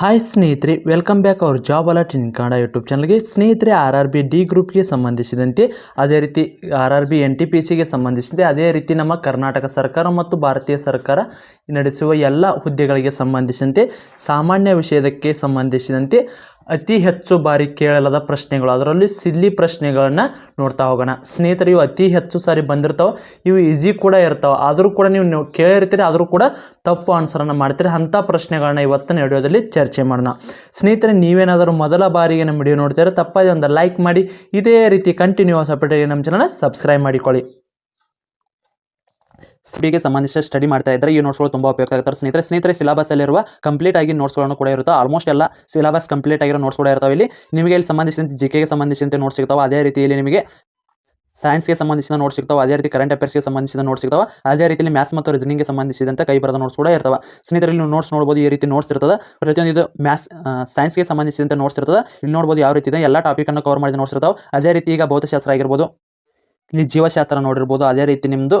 Hi ಸ್ನೇಹಿತರೆ welcome back our job alert in Kannada YouTube ಚಾನಲ್ಗೆ ಸ್ನೇಹಿತರೆ ಆರ್ ಆರ್ ಬಿ ಡಿ ಗ್ರೂಪ್ಗೆ ಸಂಬಂಧಿಸಿದಂತೆ, ಅದೇ ರೀತಿ R R B N T P ಸಿಗೆ ಸಂಬಂಧಿಸಿದಂತೆ, ಅದೇ ರೀತಿ ನಮ್ಮ ಕರ್ನಾಟಕ ಸರ್ಕಾರ ಮತ್ತು ಭಾರತೀಯ ಸರ್ಕಾರ ನಡೆಸುವ ಎಲ್ಲ ಹುದ್ದೆಗಳಿಗೆ ಸಂಬಂಧಿಸಿದಂತೆ, ಸಾಮಾನ್ಯ ವಿಷಯಕ್ಕೆ ಸಂಬಂಧಿಸಿದಂತೆ ಅತಿ ಹೆಚ್ಚು ಬಾರಿ ಕೇಳಲಾದ ಪ್ರಶ್ನೆಗಳು. ಅದರಲ್ಲಿ ಸಿಲ್ಲಿ ಪ್ರಶ್ನೆಗಳನ್ನು ನೋಡ್ತಾ ಹೋಗೋಣ. ಸ್ನೇಹಿತರು, ಇವು ಅತಿ ಹೆಚ್ಚು ಸಾರಿ ಬಂದಿರ್ತಾವೆ, ಇವು ಈಸಿ ಕೂಡ ಇರ್ತಾವೆ. ಆದರೂ ಕೂಡ ನೀವು ನೀವು ಕೇಳಿರ್ತೀರಿ ಆದರೂ ಕೂಡ ತಪ್ಪು ಆನ್ಸರನ್ನು ಮಾಡ್ತೀರಿ. ಅಂಥ ಪ್ರಶ್ನೆಗಳನ್ನ ಇವತ್ತಿನ ವಿಡಿಯೋದಲ್ಲಿ ಚರ್ಚೆ ಮಾಡೋಣ. ಸ್ನೇಹಿತರೆ, ನೀವೇನಾದರೂ ಮೊದಲ ಬಾರಿಗೆ ನಮ್ಮ ವಿಡಿಯೋ ನೋಡ್ತೀರ ತಪ್ಪಾಗಿ ಒಂದು ಲೈಕ್ ಮಾಡಿ. ಇದೇ ರೀತಿ ಕಂಟಿನ್ಯೂಸ್ ಅಪ್ಡೇಟ್ ನಮ್ಮ ಚಾನಲ್ನ ಸಬ್ಸ್ಕ್ರೈಬ್ ಮಾಡಿಕೊಳ್ಳಿ. ಗೆ ಸಂಬಂಧಿಸಿದ ಸ್ಟಡಿ ಮಾಡ್ತಾ ಇದ್ದರೆ ಈ ನೋಟ್ಸ್ಗಳು ತುಂಬ ಉಪಯುಕ್ತ ಆಗುತ್ತೆ. ಸ್ನೇಹಿತರೆ ಸ್ನೇಹಿತರೆ ಸಿಲೆಬಸ್ಸಲ್ಲಿರುವ ಕಂಪ್ಲೀಟ್ ಆಗಿ ನೋಟ್ಸ್ಗಳನ್ನು ಕೂಡ ಇರುತ್ತೆ. ಆಲ್ಮೋಸ್ಟ್ ಎಲ್ಲ ಸಿಲಬಸ್ ಕಂಪ್ಲೀಟ್ ಆಗಿರೋ ನೋಟ್ಸ್ ಕೂಡ ಇರ್ತಾವೆ. ಇಲ್ಲಿ ನಿಮಗೆ ಇಲ್ಲಿ ಸಂಬಂಧಿಸಿದಂತೆ ಜಿ ಕೆಗೆ ಸಂಬಂಧಿಸಿದಂತೆ ನೋಟ್ಸ್ ಸಿಗ್ತಾವೆ. ಅದೇ ರೀತಿ ಇಲ್ಲಿ ನಿಮಗೆ ಸೈನ್ಸ್ಗೆ ಸಂಬಂಧಿಸಿದ ನೋಟ್ಸ್ ಸಿಗ್ತಾವೆ. ಅದೇ ರೀತಿ ಕರೆಂಟ್ ಅಫೇರ್ಸ್ಗೆ ಸಂಬಂಧಿಸಿದ ನೋಟ್ಸ್ ಸಿಗ್ತಾವೆ. ಅದೇ ರೀತಿಯಲ್ಲಿ ಮ್ಯಾಥ್ಸ್ ಮತ್ತು ರೀಸನಿಂಗ್ಗೆ ಸಂಬಂಧಿಸಿದಂತೆ ಕೈ ಬರದ ನೋಟ್ಸ್ ಕೂಡ ಇರ್ತವೆ. ಸ್ನೇಹಿತರೆ, ಇಲ್ಲಿ ನೋಟ್ಸ್ ನೋಡ್ಬೋದು, ಈ ರೀತಿ ನೋಟ್ಸ್ ಇರ್ತದೆ. ಪ್ರತಿಯೊಂದು ಇದು ಮ್ಯಾಥ್ಸ್ ಸೈನ್ಸ್ಗೆ ಸಂಬಂಧಿಸಿದಂತೆ ನೋಟ್ಸ್ ಇರ್ತದೆ. ಇಲ್ಲಿ ನೋಡ್ಬೋದು ಯಾವ ರೀತಿ ಇದೆ. ಎಲ್ಲ ಟಾಪಿಕನ್ನು ಕವರ್ ಮಾಡಿದ ನೋಟ್ಸ್ ಇರ್ತಾವೆ. ಅದೇ ರೀತಿ ಈಗ ಭೌತಶಾಸ್ತ್ರ ಆಗಿರ್ಬೋದು. ಇಲ್ಲಿ ಜೀವಶಾಸ್ತ್ರ ನೋಡಿರ್ಬೋದು. ಅದೇ ರೀತಿ ನಿಮ್ಮದು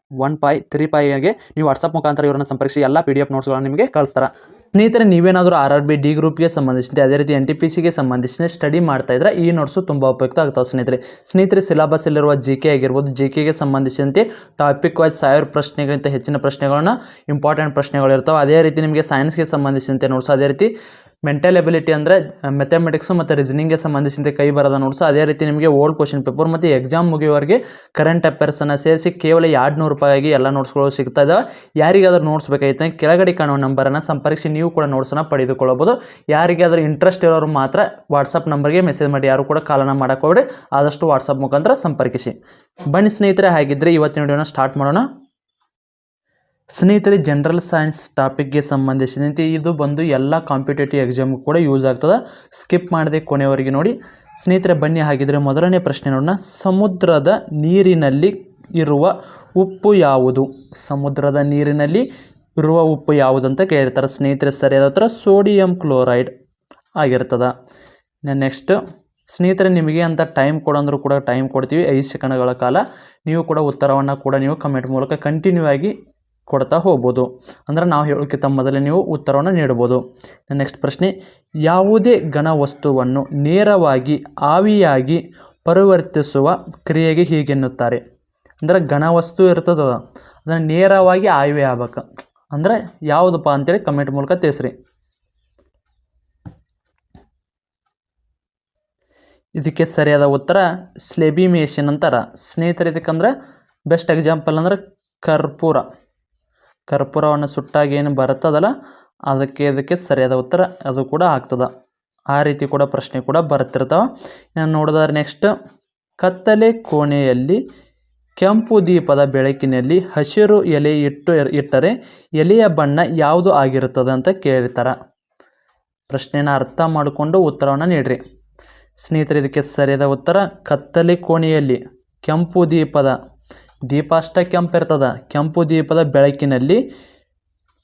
one five three ಪಾಯ್ಗೆ ನೀವು ವಾಟ್ಸಪ್ ಮುಖಾಂತರ ಇವರನ್ನು ಸಂಪರ್ಕಿಸಿ, ಎಲ್ಲ ಪಿ ಡಿ ಎಫ್ ನೋಟ್ಸ್ಗಳನ್ನು ನಿಮಗೆ ಕಳಿಸ್ತಾರೆ. ಸ್ನೇಹಿತರೆ, ನೀವೇನಾದರೂ ಆರ್ ಆರ್ ಬಿ ಡಿ ಗ್ರೂಪ್ಗೆ ಸಂಬಂಧಿಸಿದಂತೆ, ಅದೇ ರೀತಿ ಎನ್ ಟಿ ಪಿ ಸಿಗೆ ಸಂಬಂಧಿಸಿದ ಸ್ಟಡಿ ಮಾಡ್ತಾ ಇದ್ರೆ ಈ ನೋಟ್ಸು ತುಂಬ ಉಪಯುಕ್ತ ಆಗ್ತಾವೆ ಸ್ನೇಹಿತರೆ. ಸ್ನೇಹಿತರೆ ಸಿಲೆಬಸ್ಸಲ್ಲಿರುವ ಜಿ ಕೆ ಆಗಿರ್ಬೋದು ಜಿ ಕೆಗೆ ಸಂಬಂಧಿಸಿದಂತೆ ಟಾಪಿಕ್ ವೈಸ್ ಸಾವಿರ ಪ್ರಶ್ನೆಗಳಿಂತ ಹೆಚ್ಚಿನ ಪ್ರಶ್ನೆಗಳನ್ನ ಇಂಪಾರ್ಟೆಂಟ್ ಪ್ರಶ್ನೆಗಳು ಇರ್ತಾವೆ ಅದೇ ರೀತಿ ನಿಮಗೆ ಸೈನ್ಸ್ಗೆ ಸಂಬಂಧಿಸಿದಂತೆ ನೋಟ್ಸ್ ಅದೇ ರೀತಿ ಮೆಂಟಲ್ ಎಬಿಲಿಟಿ ಅಂದರೆ ಮೆಥಮೆಟಿಕ್ಸು ಮತ್ತು ರೀಸನಿಂಗ್ಗೆ ಸಂಬಂಧಿಸಿದಂತೆ ಕೈ ಬರೋದ ನೋಟ್ಸ್ ಅದೇ ರೀತಿ ನಿಮಗೆ ಓಲ್ಡ್ ಕ್ವಶನ್ ಪೇಪರ್ ಮತ್ತು ಎಕ್ಸಾಮ್ ಮುಗಿಯೋರಿಗೆ ಕರೆಂಟ್ ಅಫೇರ್ಸನ್ನು ಸೇರಿಸಿ ಕೇವಲ ಎರಡು ನೂರು ರೂಪಾಯಿಗೆ ಎಲ್ಲ ನೋಟ್ಸ್ಗಳು ಸಿಗ್ತಾ ಇದ್ದಾವೆ ಯಾರಿಗಾದ್ರೂ ನೋಟ್ಸ್ ಕೆಳಗಡೆ ಕಾಣುವ ನಂಬರನ್ನು ಸಂಪರ್ಕಿಸಿ ನೀವು ಕೂಡ ನೋಟ್ಸನ್ನು ಪಡೆದುಕೊಳ್ಳಬಹುದು. ಯಾರಿಗಾದರೂ ಇಂಟ್ರೆಸ್ಟ್ ಇರೋರು ಮಾತ್ರ ವಾಟ್ಸಪ್ ನಂಬರ್ಗೆ ಮೆಸೇಜ್ ಮಾಡಿ, ಯಾರು ಕೂಡ ಕಾಲನ್ನು ಮಾಡೋಕೆ ಹೋಗ್ಬೇಡಿ. ಆದಷ್ಟು ವಾಟ್ಸಪ್ ಮುಖಾಂತರ ಸಂಪರ್ಕಿಸಿ. ಬನ್ನಿ ಸ್ನೇಹಿತರೆ ಹಾಗಿದ್ದರೆ ಇವತ್ತಿನ ವಿಡಿಯೋನ ಸ್ಟಾರ್ಟ್ ಮಾಡೋಣ. ಸ್ನೇಹಿತರೆ ಜನರಲ್ ಸೈನ್ಸ್ ಟಾಪಿಕ್ಗೆ ಸಂಬಂಧಿಸಿದಂತೆ ಇದು ಬಂದು ಎಲ್ಲ ಕಾಂಪಿಟೇಟಿವ್ ಎಕ್ಸಾಮ್ ಕೂಡ ಯೂಸ್ ಆಗ್ತದೆ. ಸ್ಕಿಪ್ ಮಾಡದೆ ಕೊನೆಯವರೆಗೆ ನೋಡಿ. ಸ್ನೇಹಿತರೆ, ಬನ್ನಿ, ಹಾಗಿದ್ರೆ ಮೊದಲನೇ ಪ್ರಶ್ನೆ ನೋಡೋಣ ಸಮುದ್ರದ ನೀರಿನಲ್ಲಿ ಇರುವ ಉಪ್ಪು ಯಾವುದು? ಸಮುದ್ರದ ನೀರಿನಲ್ಲಿ ಇರುವ ಉಪ್ಪು ಯಾವುದು ಅಂತ ಕೇಳಿರ್ತಾರೆ. ಸ್ನೇಹಿತರೆ, ಸರಿಯಾದ ಹತ್ರ ಸೋಡಿಯಂ ಕ್ಲೋರೈಡ್ ಆಗಿರ್ತದೆ. ನೆಕ್ಸ್ಟ್ ಸ್ನೇಹಿತರೆ, ನಿಮಗೆ ಅಂತ ಟೈಮ್ ಕೊಡಂದ್ರೂ ಕೂಡ ಟೈಮ್ ಕೊಡ್ತೀವಿ. ಐದು ಸೆಕೆಂಡ್ಗಳ ಕಾಲ. ನೀವು ಕೂಡ ಉತ್ತರವನ್ನು ಕೂಡ ನೀವು ಕಮೆಂಟ್ ಮೂಲಕ ಕಂಟಿನ್ಯೂ ಆಗಿ ಕೊಡ್ತಾ ಹೋಗ್ಬೋದು. ಅಂದ್ರೆ ನಾವು ಹೇಳೋಕ್ಕಿಂತ ಮೊದಲೇ ನೀವು ಉತ್ತರವನ್ನು ನೀಡ್ಬೋದು. ನೆಕ್ಸ್ಟ್ ಪ್ರಶ್ನೆ, ಯಾವುದೇ ಘನ ವಸ್ತುವನ್ನು ನೇರವಾಗಿ, ಆವಿಯಾಗಿ ಪರಿವರ್ತಿಸುವ ಕ್ರಿಯೆಗೆ ಹೀಗೆನ್ನುತ್ತಾರೆ ಅಂದರೆ ಘನ ವಸ್ತು ಇರ್ತದ ಅದನ್ನು ನೇರವಾಗಿ ಆವಿ ಆಗ್ಬೇಕು. ಅಂದರೆ ಯಾವುದಪ್ಪ ಅಂತೇಳಿ ಕಮೆಂಟ್ ಮೂಲಕ ತಿಳಿಸ್ರಿ. ಇದಕ್ಕೆ ಸರಿಯಾದ ಉತ್ತರ ಸ್ಲೆಬಿಮೇಷನ್ ಅಂತಾರೆ. ಸ್ನೇಹಿತರೆ, ಇದಕ್ಕಂದ್ರೆ ಬೆಸ್ಟ್ ಎಕ್ಸಾಂಪಲ್ ಅಂದ್ರೆ ಕರ್ಪೂರ. ಕರ್ಪೂರವನ್ನು ಸುಟ್ಟಾಗ ಏನು ಬರ್ತದಲ್ಲ ಅದಕ್ಕೆ, ಇದಕ್ಕೆ ಸರಿಯಾದ ಉತ್ತರ ಅದು ಕೂಡ ಆಗ್ತದೆ. ಆ ರೀತಿ ಕೂಡ ಪ್ರಶ್ನೆ ಕೂಡ ಬರ್ತಿರ್ತಾವೆ. ನಾನು ನೋಡಿದ್ರೆ ನೆಕ್ಸ್ಟ್ ಕತ್ತಲೆ ಕೋಣೆಯಲ್ಲಿ ಕೆಂಪು ದೀಪದ ಬೆಳಕಿನಲ್ಲಿ ಹಸಿರು ಎಲೆ ಇಟ್ಟು, ಇಟ್ಟರೆ ಎಲೆಯ ಬಣ್ಣ ಯಾವುದು ಆಗಿರುತ್ತದೆ ಅಂತ ಕೇಳ್ತಾರೆ. ಪ್ರಶ್ನೆನ ಅರ್ಥ ಮಾಡಿಕೊಂಡು ಉತ್ತರವನ್ನು ನೀಡ್ರಿ. ಸ್ನೇಹಿತರೆ, ಇದಕ್ಕೆ ಸರಿಯಾದ ಉತ್ತರ ಕತ್ತಲೆ ಕೋಣೆಯಲ್ಲಿ ಕೆಂಪು ದೀಪದ ದೀಪ ಅಷ್ಟೇ ಕೆಂಪು ಇರ್ತದ ಕೆಂಪು ದೀಪದ ಬೆಳಕಿನಲ್ಲಿ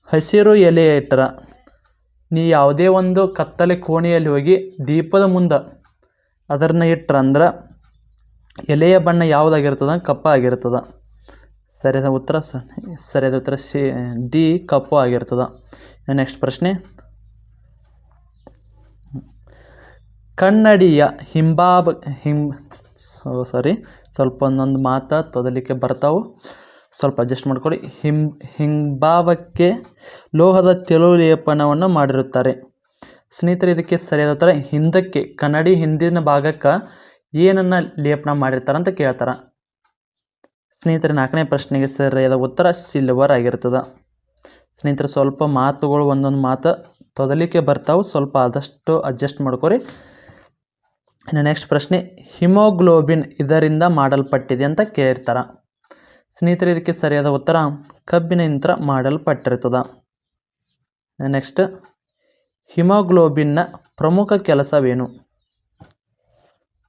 ಹಸಿರು ಎಲೆ ಇಟ್ಟರ ನೀ ಯಾವುದೇ ಒಂದು ಕತ್ತಲೆ ಕೋಣೆಯಲ್ಲಿ ಹೋಗಿ ದೀಪದ ಮುಂದೆ ಅದನ್ನು ಇಟ್ರಂದ್ರೆ ಎಲೆಯ ಬಣ್ಣ ಯಾವುದಾಗಿರ್ತದ? ಕಪ್ಪ ಆಗಿರ್ತದ. ಸರಿಯಾದ ಉತ್ತರ ಸರಿಯಾದ ಉತ್ತರ ಸಿ, ಡಿ, ಕಪ್ಪು ಆಗಿರ್ತದ. ನೆಕ್ಸ್ಟ್ ಪ್ರಶ್ನೆ. ಕನ್ನಡಿಯ ಹಿಂಬಾಬ ಹಿಂ ಸಾರಿ. ಸ್ವಲ್ಪ ಒಂದೊಂದು ಮಾತು ತೊದಲಿಕ್ಕೆ ಬರ್ತಾವೆ. ಸ್ವಲ್ಪ ಅಡ್ಜಸ್ಟ್ ಮಾಡಿಕೊಡಿ ಹಿಂ, ಹಿಂಭಾವಕ್ಕೆ ಲೋಹದ ತೆಲು ಲೇಪನವನ್ನು ಮಾಡಿರುತ್ತಾರೆ. ಸ್ನೇಹಿತರೆ, ಇದಕ್ಕೆ ಸರಿಯಾದ ಥರ ಹಿಂದಕ್ಕೆ, ಕನ್ನಡಿ ಹಿಂದಿನ ಭಾಗಕ್ಕೆ ಏನನ್ನು ಲೇಪನ ಮಾಡಿರ್ತಾರೆ ಅಂತ ಕೇಳ್ತಾರೆ. ಸ್ನೇಹಿತರೆ, ನಾಲ್ಕನೇ ಪ್ರಶ್ನೆಗೆ ಸರಿಯಾದ ಉತ್ತರ ಸಿಲ್ವರ್ ಆಗಿರ್ತದೆ. ಸ್ನೇಹಿತರೆ, ಸ್ವಲ್ಪ ಮಾತುಗಳು ಒಂದೊಂದು ಮಾತು ತೊದಲಿಕ್ಕೆ ಬರ್ತಾವೆ. ಸ್ವಲ್ಪ ಆದಷ್ಟು ಅಡ್ಜಸ್ಟ್ ಮಾಡ್ಕೊರಿ. ಇನ್ನು ನೆಕ್ಸ್ಟ್ ಪ್ರಶ್ನೆ, ಹಿಮೋಗ್ಲೋಬಿನ್ ಇದರಿಂದ ಮಾಡಲ್ಪಟ್ಟಿದೆ ಅಂತ ಕೇಳಿರ್ತಾರೆ ಸ್ನೇಹಿತರೆ, ಇದಕ್ಕೆ ಸರಿಯಾದ ಉತ್ತರ, ಕಬ್ಬಿನ ಯಂತ್ರ ಮಾಡಲ್ಪಟ್ಟಿರ್ತದೆ. ನೆಕ್ಸ್ಟ್ ಹಿಮೋಗ್ಲೋಬಿನ್ನ ಪ್ರಮುಖ ಕೆಲಸವೇನು?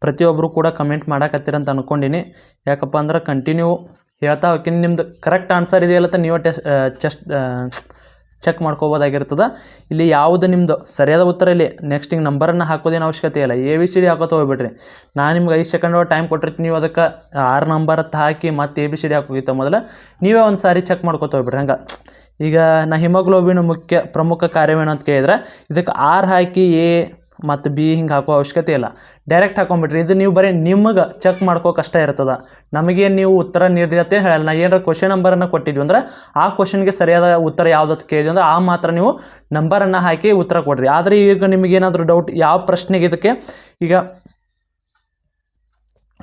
ಪ್ರತಿಯೊಬ್ಬರು ಕೂಡ ಕಮೆಂಟ್ ಮಾಡಕತ್ತೀರ ಅಂತ ಅನ್ಕೊಂಡಿನಿ. ಯಾಕಪ್ಪ ಅಂದ್ರೆ ಕಂಟಿನ್ಯೂ ಹೇಳ್ತಾ ಹೋಗ್ತೀನಿ. ನಿಮ್ದು ಕರೆಕ್ಟ್ ಆನ್ಸರ್ ಇದೆಯಲ್ಲ ನೀವು ಟೆಸ್ಟ್ ಚೆಸ್ಟ್ ಚೆಕ್ ಮಾಡ್ಕೋಬೋದಾಗಿರ್ತದೆ. ಇಲ್ಲಿ ಯಾವುದು ನಿಮ್ಮದು ಸರಿಯಾದ ಉತ್ತರ ಇಲ್ಲಿ. ನೆಕ್ಸ್ಟ್ ಹಿಂಗೆ ನಂಬರನ್ನು ಹಾಕೋದೇನು ಅವಶ್ಯಕತೆ ಇಲ್ಲ. ಎ ಬಿ ಸಿ ಡಿ ಹಾಕೋತ ಹೋಗ್ಬಿಡ್ರಿ. ನಾನು ನಿಮ್ಗೆ ಐದು ಸೆಕೆಂಡ್ ಟೈಮ್ ಕೊಟ್ಟಿರ್ತೀನಿ. ನೀವು ಅದಕ್ಕೆ ಆರು ನಂಬರ್ ಹಾಕಿ ಮತ್ತೆ ಎ ಬಿ ಸಿ ಡಿ ಹಾಕೋಗಿತ್ತ ಮೊದಲು ನೀವೇ ಒಂದು ಸಾರಿ ಚೆಕ್ ಮಾಡ್ಕೋತ ಹೋಗ್ಬಿಡ್ರಿ. ಹಂಗೆ. ಈಗ ನಾ ಹಿಮೋಗ್ಲೋಬಿನ್ ಮುಖ್ಯ ಪ್ರಮುಖ ಕಾರ್ಯವೇನು ಅಂತ ಕೇಳಿದ್ರೆ ಇದಕ್ಕೆ ಆರ್ ಹಾಕಿ ಎ ಮತ್ತು ಬಿ ಹಿಂಗೆ ಹಾಕೋ ಅವಶ್ಯಕತೆ ಇಲ್ಲ. ಡೈರೆಕ್ಟ್ ಹಾಕೊಂಬಿಟ್ರಿ. ಇದು ನೀವು ಬರೀ ನಿಮಗೆ ಚೆಕ್ ಮಾಡ್ಕೋ ಕಷ್ಟ ಇರ್ತದೆ. ನಮಗೆ ನೀವು ಉತ್ತರ ನೀಡಿರಿ ಅಂತ ಹೇಳಲ್ಲ. ನಾ ಏನಾರ ಕ್ವಶನ್ ನಂಬರನ್ನು ಕೊಟ್ಟಿದ್ವಿ ಅಂದ್ರೆ ಆ ಕ್ವಶನ್ಗೆ ಸರಿಯಾದ ಉತ್ತರ ಯಾವ್ದು ಅಂತ ಕೇಳಿದ್ವಿ ಅಂದ್ರೆ ಆ ಮಾತ್ರ ನೀವು ನಂಬರನ್ನು ಹಾಕಿ ಉತ್ತರ ಕೊಡ್ರಿ. ಆದರೆ ಈಗ ನಿಮಗೇನಾದರೂ ಡೌಟ್ ಯಾವ ಪ್ರಶ್ನೆಗೆ ಇದಕ್ಕೆ? ಈಗ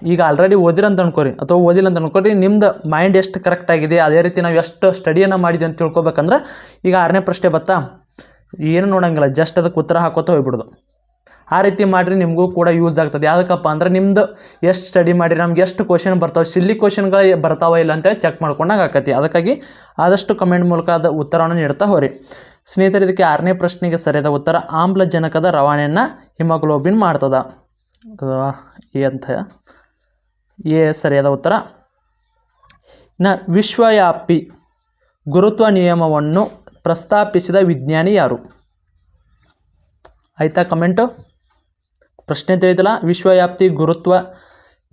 ಈಗ ಆಲ್ರೆಡಿ ಓದಿರ ಅಂತ ಅನ್ಕೋರಿ. ಅಥವಾ ಓದಿಲ್ಲ ಅಂತ ಅನ್ಕೋರಿ. ನಿಮ್ದು ಮೈಂಡ್ ಎಷ್ಟು ಕರೆಕ್ಟ್ ಆಗಿದೆ? ಅದೇ ರೀತಿ ನಾವು ಎಷ್ಟು ಸ್ಟಡಿಯನ್ನು ಮಾಡಿದ್ವಿ ಅಂತ ತಿಳ್ಕೊಬೇಕಂದ್ರೆ ಈಗ ಆರನೇ ಪ್ರಶ್ನೆ ಬತ್ತಾ? ಏನು ನೋಡಂಗಿಲ್ಲ. ಜಸ್ಟ್ ಅದಕ್ಕೆ ಉತ್ತರ ಹಾಕೋತ ಹೋಗ್ಬಿಡೋದು. ಆ ರೀತಿ ಮಾಡಿರಿ, ನಿಮಗೂ ಕೂಡ ಯೂಸ್ ಆಗ್ತದೆ. ಯಾವುದಕ್ಕಪ್ಪ ಅಂದ್ರೆ ನಿಮ್ದು ಎಷ್ಟು ಸ್ಟಡಿ ಮಾಡಿರಿ, ನಮ್ಗೆ ಎಷ್ಟು ಕ್ವಶನ್ ಬರ್ತಾವೆ ಸಿಲ್ಲಿ ಕ್ವಶನ್ಗಳು ಬರ್ತಾವ ಇಲ್ಲ ಅಂತೇಳಿ ಚೆಕ್ ಮಾಡ್ಕೊಂಡಾಗ ಆಕತಿ. ಅದಕ್ಕಾಗಿ ಆದಷ್ಟು ಕಮೆಂಟ್ ಮೂಲಕ ಅದು ಉತ್ತರವನ್ನು ನೀಡ್ತಾ ಹೋರಿ ಸ್ನೇಹಿತರೆ, ಇದಕ್ಕೆ ಆರನೇ ಪ್ರಶ್ನೆಗೆ ಸರಿಯಾದ ಉತ್ತರ ಆಮ್ಲಜನಕದ ರವಾನೆಯನ್ನು ಹಿಮೋಗ್ಲೋಬಿನ್ ಮಾಡ್ತದ. ಎ ಅಂತ. ಎ ಸರಿಯಾದ ಉತ್ತರ. ಇನ್ನು ವಿಶ್ವವ್ಯಾಪಿ ಗುರುತ್ವ ನಿಯಮವನ್ನು ಪ್ರಸ್ತಾಪಿಸಿದ ವಿಜ್ಞಾನಿ ಯಾರು? ಆಯಿತಾ ಕಮೆಂಟು ಪ್ರಶ್ನೆ ತಿಳಿದಿಲ್ಲ ವಿಶ್ವವ್ಯಾಪ್ತಿ ಗುರುತ್ವ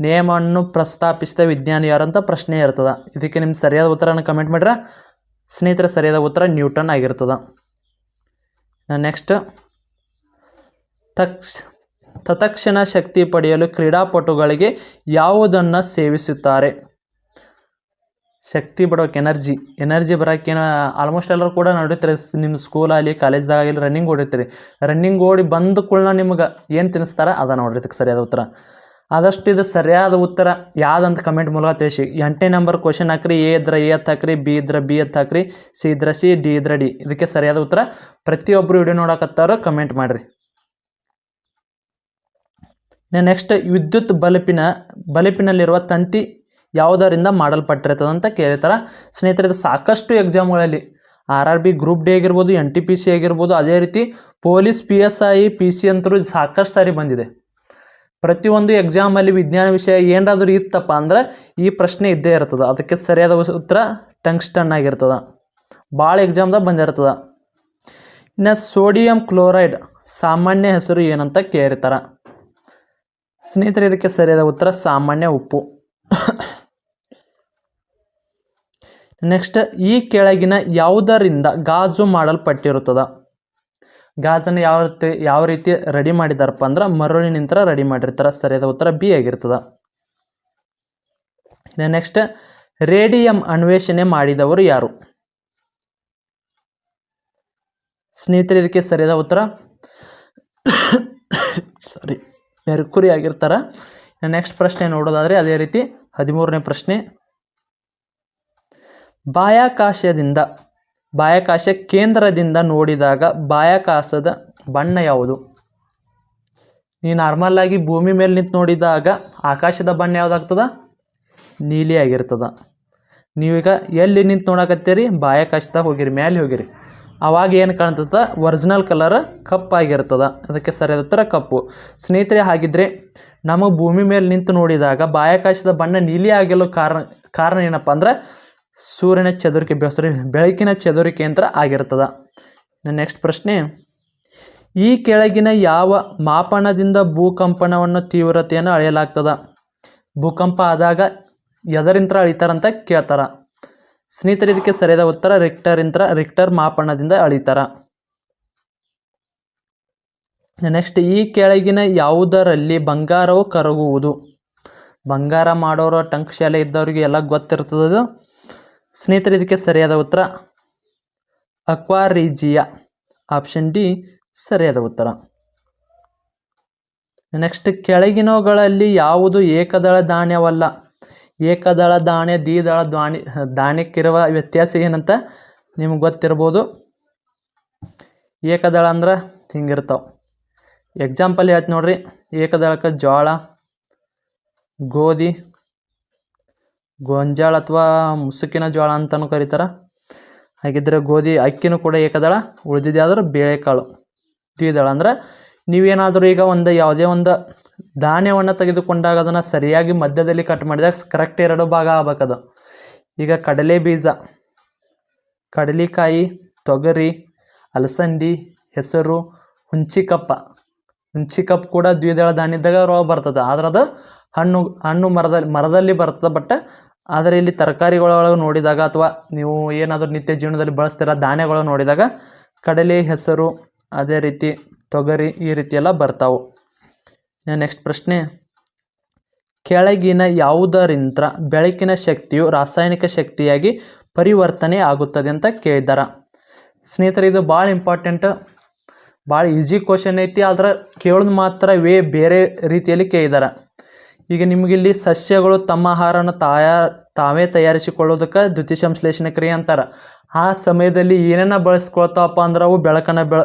ನಿಯಮವನ್ನು ಪ್ರಸ್ತಾಪಿಸಿದ ವಿಜ್ಞಾನಿ ಯಾರು ಅಂತ ಪ್ರಶ್ನೆ ಇರ್ತದೆ. ಇದಕ್ಕೆ ನಿಮ್ಮ ಸರಿಯಾದ ಉತ್ತರನ ಕಮೆಂಟ್ ಮಾಡ್ರೆ. ಸ್ನೇಹಿತರ, ಸರಿಯಾದ ಉತ್ತರ ನ್ಯೂಟನ್ ಆಗಿರ್ತದೆ. ನೆಕ್ಸ್ಟ್ ತಕ್ಷ ತತಕ್ಷಣ ಶಕ್ತಿ ಪಡೆಯಲು ಕ್ರೀಡಾಪಟುಗಳಿಗೆ ಯಾವುದನ್ನು ಸೇವಿಸುತ್ತಾರೆ? ಶಕ್ತಿ ಬಿಡೋಕೆ ಎನರ್ಜಿ ಎನರ್ಜಿ ಬರೋಕ್ಕೇನು ಆಲ್ಮೋಸ್ಟ್ ಎಲ್ಲರೂ ಕೂಡ ನೋಡಿರ್ತಾರೆ ನಿಮ್ಮ ಸ್ಕೂಲಾಗಲಿ ಕಾಲೇಜ್ದಾಗಲಿ ರನ್ನಿಂಗ್ ಓಡಿರ್ತೀರಿ. ರನ್ನಿಂಗ್ ಓಡಿ ಬಂದ ಕೂಡಲೇ ನಿಮ್ಗೆ ಏನು ತಿನ್ನಿಸ್ತಾರ ಅದ ನೋಡಿರ್ತಕ್ಕೆ ಸರಿಯಾದ ಉತ್ತರ. ಆದಷ್ಟು ಇದು ಸರಿಯಾದ ಉತ್ತರ ಯಾವ್ದಂತ ಕಮೆಂಟ್ ಮೂಲಕ ತಿಳಿಸಿ. ಎಂಟನೇ ನಂಬರ್ ಕ್ವಶನ್ ಹಾಕ್ರಿ, ಎ ಇದ್ರೆ ಎ ಅಂತ ಹಾಕ್ರಿ, ಬಿ ಇದ್ರೆ ಬಿ ಅಂತ ಹಾಕ್ರಿ, ಸಿ ಇದ್ರೆ ಸಿ, ಡಿ ಇದ್ರೆ ಡಿ. ಇದಕ್ಕೆ ಸರಿಯಾದ ಉತ್ತರ ಪ್ರತಿಯೊಬ್ಬರು ವಿಡಿಯೋ ನೋಡಕತ್ತಾರೋ ಕಮೆಂಟ್ ಮಾಡಿರಿ. ನೆಕ್ಸ್ಟ್ ವಿದ್ಯುತ್ ಬಲ್ಪಿನ, ಬಲ್ಪಿನಲ್ಲಿರುವ ತಂತಿ ಯಾವುದರಿಂದ ಮಾಡಲ್ಪಟ್ಟಿರ್ತದೆ ಅಂತ ಕೇಳ್ತಾರೆ. ಸ್ನೇಹಿತರೆ, ಇದು ಸಾಕಷ್ಟು ಎಕ್ಸಾಮ್ಗಳಲ್ಲಿ R R B group D ಆಗಿರ್ಬೋದು ಎನ್ ಟಿ ಪಿ ಸಿ ಆಗಿರ್ಬೋದು, ಅದೇ ರೀತಿ police P S I P C ಅಂತರೂ ಸಾಕಷ್ಟು ಸಾರಿ ಬಂದಿದೆ. ಪ್ರತಿಯೊಂದು ಎಕ್ಸಾಮಲ್ಲಿ ವಿಜ್ಞಾನ ವಿಷಯ ಏನಾದರೂ ಇತ್ತಪ್ಪ ಅಂದ್ರೆ ಈ ಪ್ರಶ್ನೆ ಇದ್ದೇ ಇರ್ತದೆ. ಅದಕ್ಕೆ ಸರಿಯಾದ ಉತ್ತರ ಟಂಗ್ಸ್ಟನ್ ಆಗಿರ್ತದೆ. ಭಾಳ ಎಕ್ಸಾಮ್ದಾಗ ಬಂದಿರ್ತದೆ. ಇನ್ನು ಸೋಡಿಯಂ ಕ್ಲೋರೈಡ್ ಸಾಮಾನ್ಯ ಹೆಸರು ಏನಂತ ಕೇಳಿರ್ತಾರೆ ಸ್ನೇಹಿತರೆ, ಇದಕ್ಕೆ ಸರಿಯಾದ ಉತ್ತರ ಸಾಮಾನ್ಯ ಉಪ್ಪು. ನೆಕ್ಸ್ಟ್ ಈ ಕೆಳಗಿನ ಯಾವುದರಿಂದ ಗಾಜು ಮಾಡಲ್ಪಟ್ಟಿರುತ್ತದೆ? ಗಾಜನ್ನು ಯಾವ ರೀತಿ ಯಾವ ರೀತಿ ರೆಡಿ ಮಾಡಿದಾರಪ್ಪ ಅಂದ್ರೆ ಮರಳಿನಿಂದ ರೆಡಿ ಮಾಡಿರ್ತಾರೆ. ಸರಿಯಾದ ಉತ್ತರ ಬಿ ಆಗಿರ್ತದೆ. ನೆಕ್ಸ್ಟ್ ರೇಡಿಯಂ ಅನ್ವೇಷಣೆ ಮಾಡಿದವರು ಯಾರು? ಸ್ನೇಹಿತರೆ, ಇದಕ್ಕೆ ಸರಿಯಾದ ಉತ್ತರ? ಸಾರಿ ಮೆರ್ಕುರಿ ಆಗಿರ್ತಾರ. ನೆಕ್ಸ್ಟ್ ಪ್ರಶ್ನೆ ನೋಡೋದಾದರೆ ಅದೇ ರೀತಿ ಹದಿಮೂರನೇ ಪ್ರಶ್ನೆ. ಬಾಹ್ಯಾಕಾಶದಿಂದ ಬಾಹ್ಯಾಕಾಶ ಕೇಂದ್ರದಿಂದ ನೋಡಿದಾಗ ಬಾಹ್ಯಾಕಾಶದ ಬಣ್ಣ ಯಾವುದು? ನೀ ನಾರ್ಮಲ್ ಆಗಿ ಭೂಮಿ ಮೇಲೆ ನಿಂತು ನೋಡಿದಾಗ ಆಕಾಶದ ಬಣ್ಣ ಯಾವುದಾಗ್ತದ? ನೀಲಿ ಆಗಿರ್ತದ. ನೀವೀಗ ಎಲ್ಲಿ ನಿಂತು ನೋಡಕತ್ತೀರಿ? ಬಾಹ್ಯಾಕಾಶದಾಗ ಹೋಗಿರಿ ಮೇಲೆ ಹೋಗಿರಿ. ಅವಾಗ ಏನು ಕಾಣ್ತದ? ಒರಿಜಿನಲ್ ಕಲರ್ ಕಪ್ಪಾಗಿರ್ತದ ಅದಕ್ಕೆ ಸರಿಯಾದ ಉತ್ತರ ಕಪ್ಪು. ಸ್ನೇಹಿತರೆ, ಹಾಗಿದ್ರೆ ನಮಗೆ ಭೂಮಿ ಮೇಲೆ ನಿಂತು ನೋಡಿದಾಗ ಬಾಹ್ಯಾಕಾಶದ ಬಣ್ಣ ನೀಲಿ ಆಗಲು ಕಾರಣ ಕಾರಣ ಏನಪ್ಪ ಅಂದ್ರೆ ಸೂರ್ಯನ ಚದುರಿಕೆ ಬೆಸರಿ ಬೆಳಕಿನ ಚದುರಿಕೆ ಅಂತ ಆಗಿರ್ತದೆ. ನೆಕ್ಸ್ಟ್ ಪ್ರಶ್ನೆ, ಈ ಕೆಳಗಿನ ಯಾವ ಮಾಪನದಿಂದ ಭೂಕಂಪನವನ್ನು ತೀವ್ರತೆಯನ್ನು ಅಳೆಯಲಾಗ್ತದ? ಭೂಕಂಪ ಆದಾಗ ಎದರಿಂತ್ರ ಅಳಿತಾರಂತ ಕೇಳ್ತಾರ. ಸ್ನೇಹಿತರೆ, ಇದಕ್ಕೆ ಸರಿಯಾದ ಉತ್ತರ ರಿಕ್ಟರ್ ಇಂತ್ರ ರಿಕ್ಟರ್ ಮಾಪನದಿಂದ ಅಳಿತಾರ. ನೆಕ್ಸ್ಟ್ ಈ ಕೆಳಗಿನ ಯಾವುದರಲ್ಲಿ ಬಂಗಾರವು ಕರಗುವುದು? ಬಂಗಾರ ಮಾಡೋರು, ಟಂಕ್ ಶಾಲೆ ಇದ್ದವ್ರಿಗೆ ಎಲ್ಲ ಗೊತ್ತಿರ್ತದದು. ಸ್ನೇಹಿತರೆ, ಇದಕ್ಕೆ ಸರಿಯಾದ ಉತ್ತರ ಅಕ್ವಾರಿಜಿಯಾ. ಆಪ್ಷನ್ ಡಿ ಸರಿಯಾದ ಉತ್ತರ. ನೆಕ್ಸ್ಟ್ ಕೆಳಗಿನವುಗಳಲ್ಲಿ ಯಾವುದು ಏಕದಳ ಧಾನ್ಯವಲ್ಲ? ಏಕದಳ ಧಾನ್ಯ, ದ್ವಿದಳ ಧಾನ್ಯ ಧಾನ್ಯಕ್ಕಿರುವ ವ್ಯತ್ಯಾಸ ಏನಂತ ನಿಮ್ಗೆ ಗೊತ್ತಿರ್ಬೋದು. ಏಕದಳ ಅಂದ್ರೆ ಹಿಂಗಿರ್ತಾವೆ. ಎಕ್ಸಾಂಪಲ್ ಹೇಳ್ತೀನಿ ನೋಡ್ರಿ. ಏಕದಳಕ್ಕೆ ಜೋಳ ಗೋಧಿ ಗೋಂಜಾಳ ಅಥವಾ ಮುಸುಕಿನ ಜೋಳ ಅಂತಲೂ ಕರೀತಾರೆ. ಹಾಗಿದ್ರೆ ಗೋಧಿ ಅಕ್ಕಿನೂ ಕೂಡ ಏಕದಳ ಉಳಿದಿದೆ ಆದ್ರೆ ಬೇಳೆಕಾಳು, ದ್ವಿದಳ. ಅಂದ್ರೆ ನೀವೇನಾದರೂ ಈಗ ಒಂದು ಯಾವುದೇ ಒಂದು ಧಾನ್ಯವನ್ನು ತೆಗೆದುಕೊಂಡಾಗ ಅದನ್ನು ಸರಿಯಾಗಿ ಮಧ್ಯದಲ್ಲಿ ಕಟ್ ಮಾಡಿದಾಗ ಕರೆಕ್ಟ್ ಎರಡು ಭಾಗ ಆಗ್ಬೇಕದು ಈಗ ಕಡಲೆ ಬೀಜ, ಕಡಲೆಕಾಯಿ, ತೊಗರಿ, ಅಲಸಂದಿ, ಹೆಸರು, ಹುಂಚಿಕಪ್ಪ. ಹುಂಚಿಕಪ್ಪ ಕೂಡ ದ್ವಿದಳ ಧಾನ್ಯದಾಗ ರೋಗ ಬರ್ತದೆ, ಆದ್ರೆ ಅದು ಹಣ್ಣು ಹಣ್ಣು ಮರದಲ್ಲಿ ಮರದಲ್ಲಿ ಬರ್ತದೆ ಬಟ್ ಆದರೆ ಇಲ್ಲಿ ತರಕಾರಿಗಳೊಳಗೆ ನೋಡಿದಾಗ ಅಥವಾ ನೀವು ಏನಾದರೂ ನಿತ್ಯ ಜೀವನದಲ್ಲಿ ಬಳಸ್ತಿರೋ ಧಾನ್ಯಗಳು ನೋಡಿದಾಗ ಕಡಲೆ, ಹೆಸರು, ಅದೇ ರೀತಿ ತೊಗರಿ ಈ ರೀತಿ ಎಲ್ಲ ಬರ್ತಾವೆ ನೆಕ್ಸ್ಟ್ ಪ್ರಶ್ನೆ. ಕೆಳಗಿನ ಯಾವುದರಿಂದ ಬೆಳಕಿನ ಶಕ್ತಿಯು ರಾಸಾಯನಿಕ ಶಕ್ತಿಯಾಗಿ ಪರಿವರ್ತನೆ ಆಗುತ್ತದೆ ಅಂತ ಕೇಳಿದಾರ ಸ್ನೇಹಿತರೆ, ಇದು ಭಾಳ ಇಂಪಾರ್ಟೆಂಟ್ ಭಾಳ ಈಸಿ ಕ್ವಶನ್ ಐತಿ, ಆದ್ರೆ ಕೇಳೋದು ಮಾತ್ರ ವೇ ಬೇರೆ ರೀತಿಯಲ್ಲಿ ಕೇಳಿದಾರ. ಈಗ ನಿಮಗಿಲ್ಲಿ ಸಸ್ಯಗಳು ತಮ್ಮ ಆಹಾರವನ್ನು ತಾಯಾ, ತಾವೇ ತಯಾರಿಸಿಕೊಳ್ಳೋದಕ್ಕೆ ದ್ಯುತಿ ಸಂಶ್ಲೇಷಣೆ ಕ್ರಿಯೆ ಅಂತಾರೆ. ಆ ಸಮಯದಲ್ಲಿ ಏನೇನ ಬಳಸ್ಕೊಳ್ತಾವಪ್ಪ ಅಂದ್ರೆ ಅವು ಬೆಳಕನ್ನು ಬೆಳ,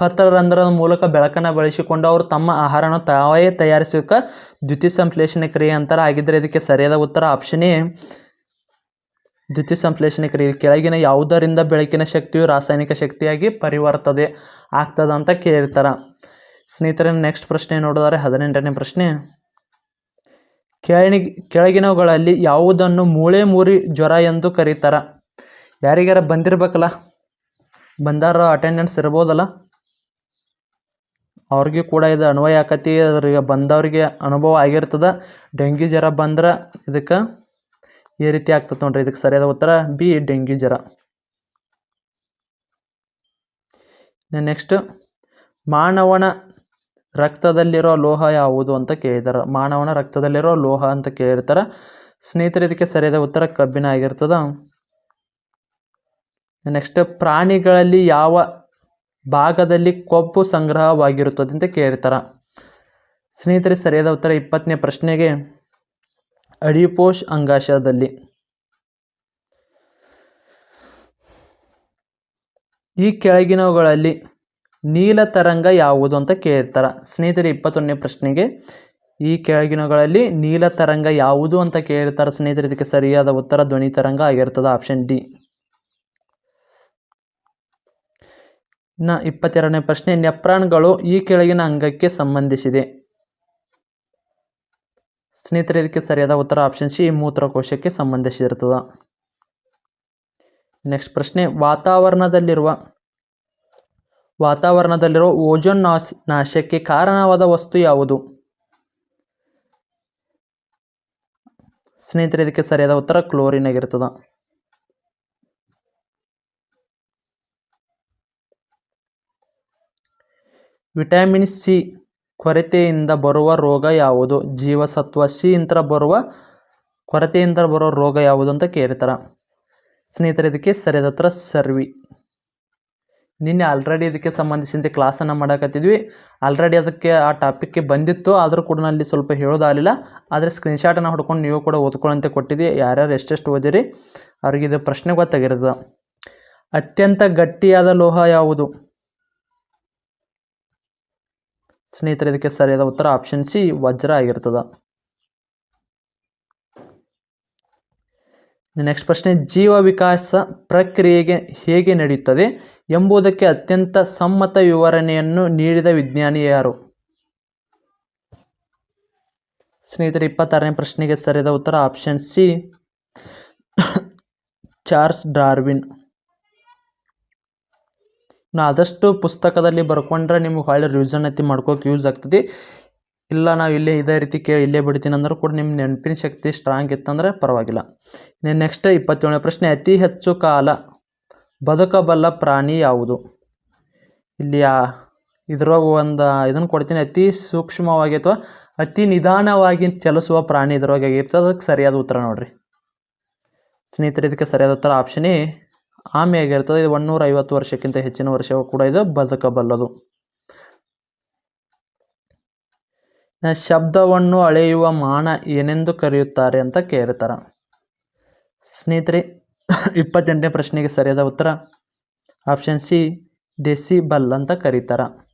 ಪತ್ರರಂಧ್ರದ ಮೂಲಕ ಬೆಳಕನ್ನು ಬಳಸಿಕೊಂಡು ಅವರು ತಮ್ಮ ಆಹಾರನ ತಾವೇ ತಯಾರಿಸೋಕೆ ದ್ಯುತಿ ಸಂಶ್ಲೇಷಣೆ ಕ್ರಿಯೆ ಅಂತಾರೆ. ಆಗಿದ್ರೆ ಇದಕ್ಕೆ ಸರಿಯಾದ ಉತ್ತರ ಆಪ್ಷನ್ ದ್ಯುತಿ ಸಂಶ್ಲೇಷಣೆ ಕ್ರಿಯೆ. ಕೆಳಗಿನ ಯಾವುದರಿಂದ ಬೆಳಕಿನ ಶಕ್ತಿಯು ರಾಸಾಯನಿಕ ಶಕ್ತಿಯಾಗಿ ಪರಿವರ್ತದೆ ಆಗ್ತದ ಅಂತ ಕೇಳಿರ್ತಾರ ಸ್ನೇಹಿತರೆ ನೆಕ್ಸ್ಟ್ ಪ್ರಶ್ನೆ ನೋಡಿದರೆ ಹದಿನೆಂಟನೇ ಪ್ರಶ್ನೆ. ಕೆಳಗಿ ಕೆಳಗಿನವುಗಳಲ್ಲಿ ಯಾವುದನ್ನು ಮೂಳೆ ಮೂರಿ ಜ್ವರ ಎಂದು ಕರೀತಾರ? ಯಾರಿಗಾರ ಬಂದಿರ್ಬೇಕಲ್ಲ? ಬಂದಾರ ಅಟೆಂಡೆನ್ಸ್ ಇರ್ಬೋದಲ್ಲ? ಅವ್ರಿಗೆ ಕೂಡ ಇದು ಅನ್ವಯ ಆಕತಿ. ಅದ್ರಿಗೆ ಬಂದವ್ರಿಗೆ ಅನುಭವ ಆಗಿರ್ತದೆ. ಡೆಂಗ್ಯೂ ಜ್ವರ ಬಂದ್ರೆ ಇದಕ್ಕೆ ಈ ರೀತಿ ಆಗ್ತದೆ ನೋಡ್ರಿ ಇದಕ್ಕೆ ಸರಿಯಾದ ಉತ್ತರ ಬಿ, ಡೆಂಗ್ಯೂ ಜ್ವರ. ನೆಕ್ಸ್ಟ್, ಮಾನವನ ರಕ್ತದಲ್ಲಿರೋ ಲೋಹ ಯಾವುದು ಅಂತ ಕೇಳಿದಾರೆ. ಮಾನವನ ರಕ್ತದಲ್ಲಿರೋ ಲೋಹ ಅಂತ ಕೇಳಿರ್ತಾರೆ. ಸ್ನೇಹಿತರೆ, ಇದಕ್ಕೆ ಸರಿಯಾದ ಉತ್ತರ ಕಬ್ಬಿಣ ಆಗಿರ್ತದ. ನೆಕ್ಸ್ಟ್, ಪ್ರಾಣಿಗಳಲ್ಲಿ ಯಾವ ಭಾಗದಲ್ಲಿ ಕೊಬ್ಬು ಸಂಗ್ರಹವಾಗಿರುತ್ತದೆ ಅಂತ ಕೇಳಿರ್ತಾರ. ಸ್ನೇಹಿತರೆ, ಸರಿಯಾದ ಉತ್ತರ ಇಪ್ಪತ್ತನೇ ಪ್ರಶ್ನೆಗೆ ಅಡಿಪೋಷ್ ಅಂಗಾಶದಲ್ಲಿ ಈ ಕೆಳಗಿನವುಗಳಲ್ಲಿ ನೀಲ ತರಂಗ ಯಾವುದು ಅಂತ ಕೇಳಿರ್ತಾರೆ ಸ್ನೇಹಿತರೆ, ಇಪ್ಪತ್ತೊಂದನೇ ಪ್ರಶ್ನೆಗೆ ಈ ಕೆಳಗಿನಗಳಲ್ಲಿ ನೀಲ ತರಂಗ ಯಾವುದು ಅಂತ ಕೇಳಿರ್ತಾರೆ ಸ್ನೇಹಿತರೆ, ಇದಕ್ಕೆ ಸರಿಯಾದ ಉತ್ತರ ಧ್ವನಿ ತರಂಗ ಆಗಿರ್ತದೆ ಆಪ್ಷನ್ ಡಿ ಇನ್ನು ಇಪ್ಪತ್ತೆರಡನೇ ಪ್ರಶ್ನೆ, ನೆಪ್ರಾನ್ಗಳು ಈ ಕೆಳಗಿನ ಅಂಗಕ್ಕೆ ಸಂಬಂಧಿಸಿದೆ. ಸ್ನೇಹಿತರೆ, ಇದಕ್ಕೆ ಸರಿಯಾದ ಉತ್ತರ ಆಪ್ಷನ್ ಸಿ ಮೂತ್ರಕೋಶಕ್ಕೆ ಸಂಬಂಧಿಸಿರ್ತದೆ. ನೆಕ್ಸ್ಟ್ ಪ್ರಶ್ನೆ, ವಾತಾವರಣದಲ್ಲಿರುವ ವಾತಾವರಣದಲ್ಲಿರುವ ಓಜೋನ್ ನಾಶ್, ನಾಶಕ್ಕೆ ಕಾರಣವಾದ ವಸ್ತು ಯಾವುದು? ಸ್ನೇಹಿತರೆ, ಇದಕ್ಕೆ ಸರಿಯಾದ ಉತ್ತರ ಕ್ಲೋರಿನ್ ಆಗಿರ್ತದ. ವಿಟಮಿನ್ ಸಿ ಕೊರತೆಯಿಂದ ಬರುವ ರೋಗ ಯಾವುದು? ಜೀವಸತ್ವ ಸಿ ಇಂದ ಬರುವ, ಕೊರತೆಯಿಂದ ಬರುವ ರೋಗ ಯಾವುದು ಅಂತ ಕೇಳ್ತಾರ. ಸ್ನೇಹಿತರೆ, ಇದಕ್ಕೆ ಸರಿಯಾದ ಉತ್ತರ ಸರ್ವಿ. ನಿನ್ನೆ ಆಲ್ರೆಡಿ ಇದಕ್ಕೆ ಸಂಬಂಧಿಸಿದಂತೆ ಕ್ಲಾಸನ್ನು ಮಾಡಕತ್ತಿದ್ವಿ. ಆಲ್ರೆಡಿ ಅದಕ್ಕೆ ಆ ಟಾಪಿಕ್ಗೆ ಬಂದಿತ್ತು. ಆದರೂ ಕೂಡ ನಲ್ಲಿ ಸ್ವಲ್ಪ ಹೇಳೋದಾಗಲಿಲ್ಲ ಆದರೆ ಸ್ಕ್ರೀನ್ಶಾಟನ್ನು ಹೊಡ್ಕೊಂಡು ನೀವು ಕೂಡ ಓದ್ಕೊಳ್ಳಂತೆ ಕೊಟ್ಟಿದ್ವಿ. ಯಾರ್ಯಾರು ಎಷ್ಟೆಷ್ಟು ಓದಿರಿ? ಅವ್ರಿಗೆ ಇದು ಪ್ರಶ್ನೆ ಗೊತ್ತಾಗಿರ್ತದೆ ಅತ್ಯಂತ ಗಟ್ಟಿಯಾದ ಲೋಹ ಯಾವುದು? ಸ್ನೇಹಿತರೆ, ಇದಕ್ಕೆ ಸರಿಯಾದ ಉತ್ತರ ಆಪ್ಷನ್ ಸಿ ವಜ್ರ ಆಗಿರ್ತದ. ನೆಕ್ಸ್ಟ್ ಪ್ರಶ್ನೆ ಜೀವ ವಿಕಾಸ ಪ್ರಕ್ರಿಯೆಗೆ ಹೇಗೆ ನಡೆಯುತ್ತದೆ ಎಂಬುದಕ್ಕೆ ಅತ್ಯಂತ ಸಮ್ಮತ ವಿವರಣೆಯನ್ನು ನೀಡಿದ ವಿಜ್ಞಾನಿ ಯಾರು? ಸ್ನೇಹಿತರೆ, ಇಪ್ಪತ್ತಾರನೇ ಪ್ರಶ್ನೆಗೆ ಸರಿಯಾದ ಉತ್ತರ ಆಪ್ಷನ್ ಸಿ, ಚಾರ್ಲ್ಸ್ ಡಾರ್ವಿನ್. ನಾ ಆದಷ್ಟು ಪುಸ್ತಕದಲ್ಲಿ ಬರ್ಕೊಂಡ್ರೆ ನಿಮ್ಗೆ ಒಳ್ಳೆ ರಿವಿಷನ್ ಐತಿ ಮಾಡ್ಕೋಕೆ ಯೂಸ್ ಆಗ್ತದೆ. ಇಲ್ಲ, ನಾವು ಇಲ್ಲೇ ಇದೇ ರೀತಿ ಕೇಳಿ ಇಲ್ಲೇ ಬಿಡ್ತೀನಿ ಅಂದರೂ ಕೂಡ ನಿಮ್ಮ ನೆನಪಿನ ಶಕ್ತಿ ಸ್ಟ್ರಾಂಗ್ ಇತ್ತಂದ್ರೆ ಪರವಾಗಿಲ್ಲ. ನೆಕ್ಸ್ಟ್ ಇಪ್ಪತ್ತೇಳನೇ ಪ್ರಶ್ನೆ, ಅತಿ ಹೆಚ್ಚು ಕಾಲ ಬದುಕಬಲ್ಲ ಪ್ರಾಣಿ ಯಾವುದು? ಇಲ್ಲಿ ಆ ಇದ್ರೊಳಗೆ ಒಂದು ಇದನ್ನು ಕೊಡ್ತೀನಿ, ಅತಿ ಸೂಕ್ಷ್ಮವಾಗಿ ಅಥವಾ ಅತಿ ನಿಧಾನವಾಗಿ ಚಲಿಸುವ ಪ್ರಾಣಿ ಇದ್ರೊಳಗೆ ಆಗಿರ್ತದೆ ಅದಕ್ಕೆ ಸರಿಯಾದ ಉತ್ತರ ನೋಡಿರಿ. ಸ್ನೇಹಿತರೆ, ಇದಕ್ಕೆ ಸರಿಯಾದ ಉತ್ತರ ಆಪ್ಷನ್ ಎ ಆಮೆ ಆಗಿರ್ತದೆ ಇದು ಒನ್ನೂರ ಐವತ್ತು ವರ್ಷಕ್ಕಿಂತ ಹೆಚ್ಚಿನ ವರ್ಷವೂ ಕೂಡ ಇದು ಬದುಕಬಲ್ಲದು ನ ಶಬ್ದವನ್ನು ಅಳೆಯುವ ಮಾನ ಏನೆಂದು ಕರೆಯುತ್ತಾರೆ ಅಂತ ಕೇಳ್ತಾರೆ. ಸ್ನೇಹಿತರೆ, ಇಪ್ಪತ್ತೆಂಟನೇ ಪ್ರಶ್ನೆಗೆ ಸರಿಯಾದ ಉತ್ತರ ಆಪ್ಷನ್ ಸಿ, ಡೆಸಿಬಲ್ ಅಂತ ಕರೀತಾರೆ.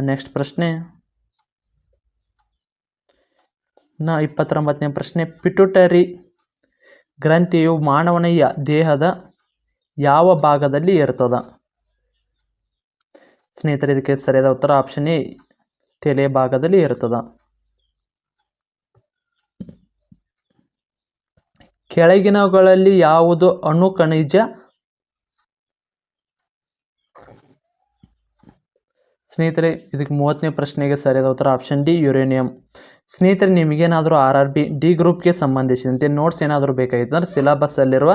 ನೆಕ್ಸ್ಟ್ ಪ್ರಶ್ನೆ. ನಾ ಇಪ್ಪತ್ತೊಂಬತ್ತನೇ ಪ್ರಶ್ನೆ, ಪಿಟುಟರಿ ಗ್ರಂಥಿಯು ಮಾನವನ ಯ- ದೇಹದ ಯಾವ ಭಾಗದಲ್ಲಿ ಇರ್ತದ? ಸ್ನೇಹಿತರೆ, ಇದಕ್ಕೆ ಸರಿಯಾದ ಉತ್ತರ ಆಪ್ಷನ್ ಎ ತಲೆ ಭಾಗದಲ್ಲಿ ಇರ್ತದ ಕೆಳಗಿನವುಗಳಲ್ಲಿ ಯಾವುದು ಅಣು ಖನಿಜ ಸ್ನೇಹಿತರೆ, ಇದಕ್ಕೆ ಮೂವತ್ತನೇ ಪ್ರಶ್ನೆಗೆ ಸರಿಯಾದ ಉತ್ತರ ಆಪ್ಷನ್ ಡಿ ಯುರೇನಿಯಂ ಸ್ನೇಹಿತರೆ, ನಿಮಗೇನಾದರೂ ಆರ್ ಆರ್ ಬಿ ಡಿ ಗ್ರೂಪ್ಗೆ ಸಂಬಂಧಿಸಿದಂತೆ ನೋಟ್ಸ್ ಏನಾದರೂ ಬೇಕಾಗಿತ್ತು ಅಂದರೆ ಸಿಲೆಬಸ್ಸಲ್ಲಿರುವ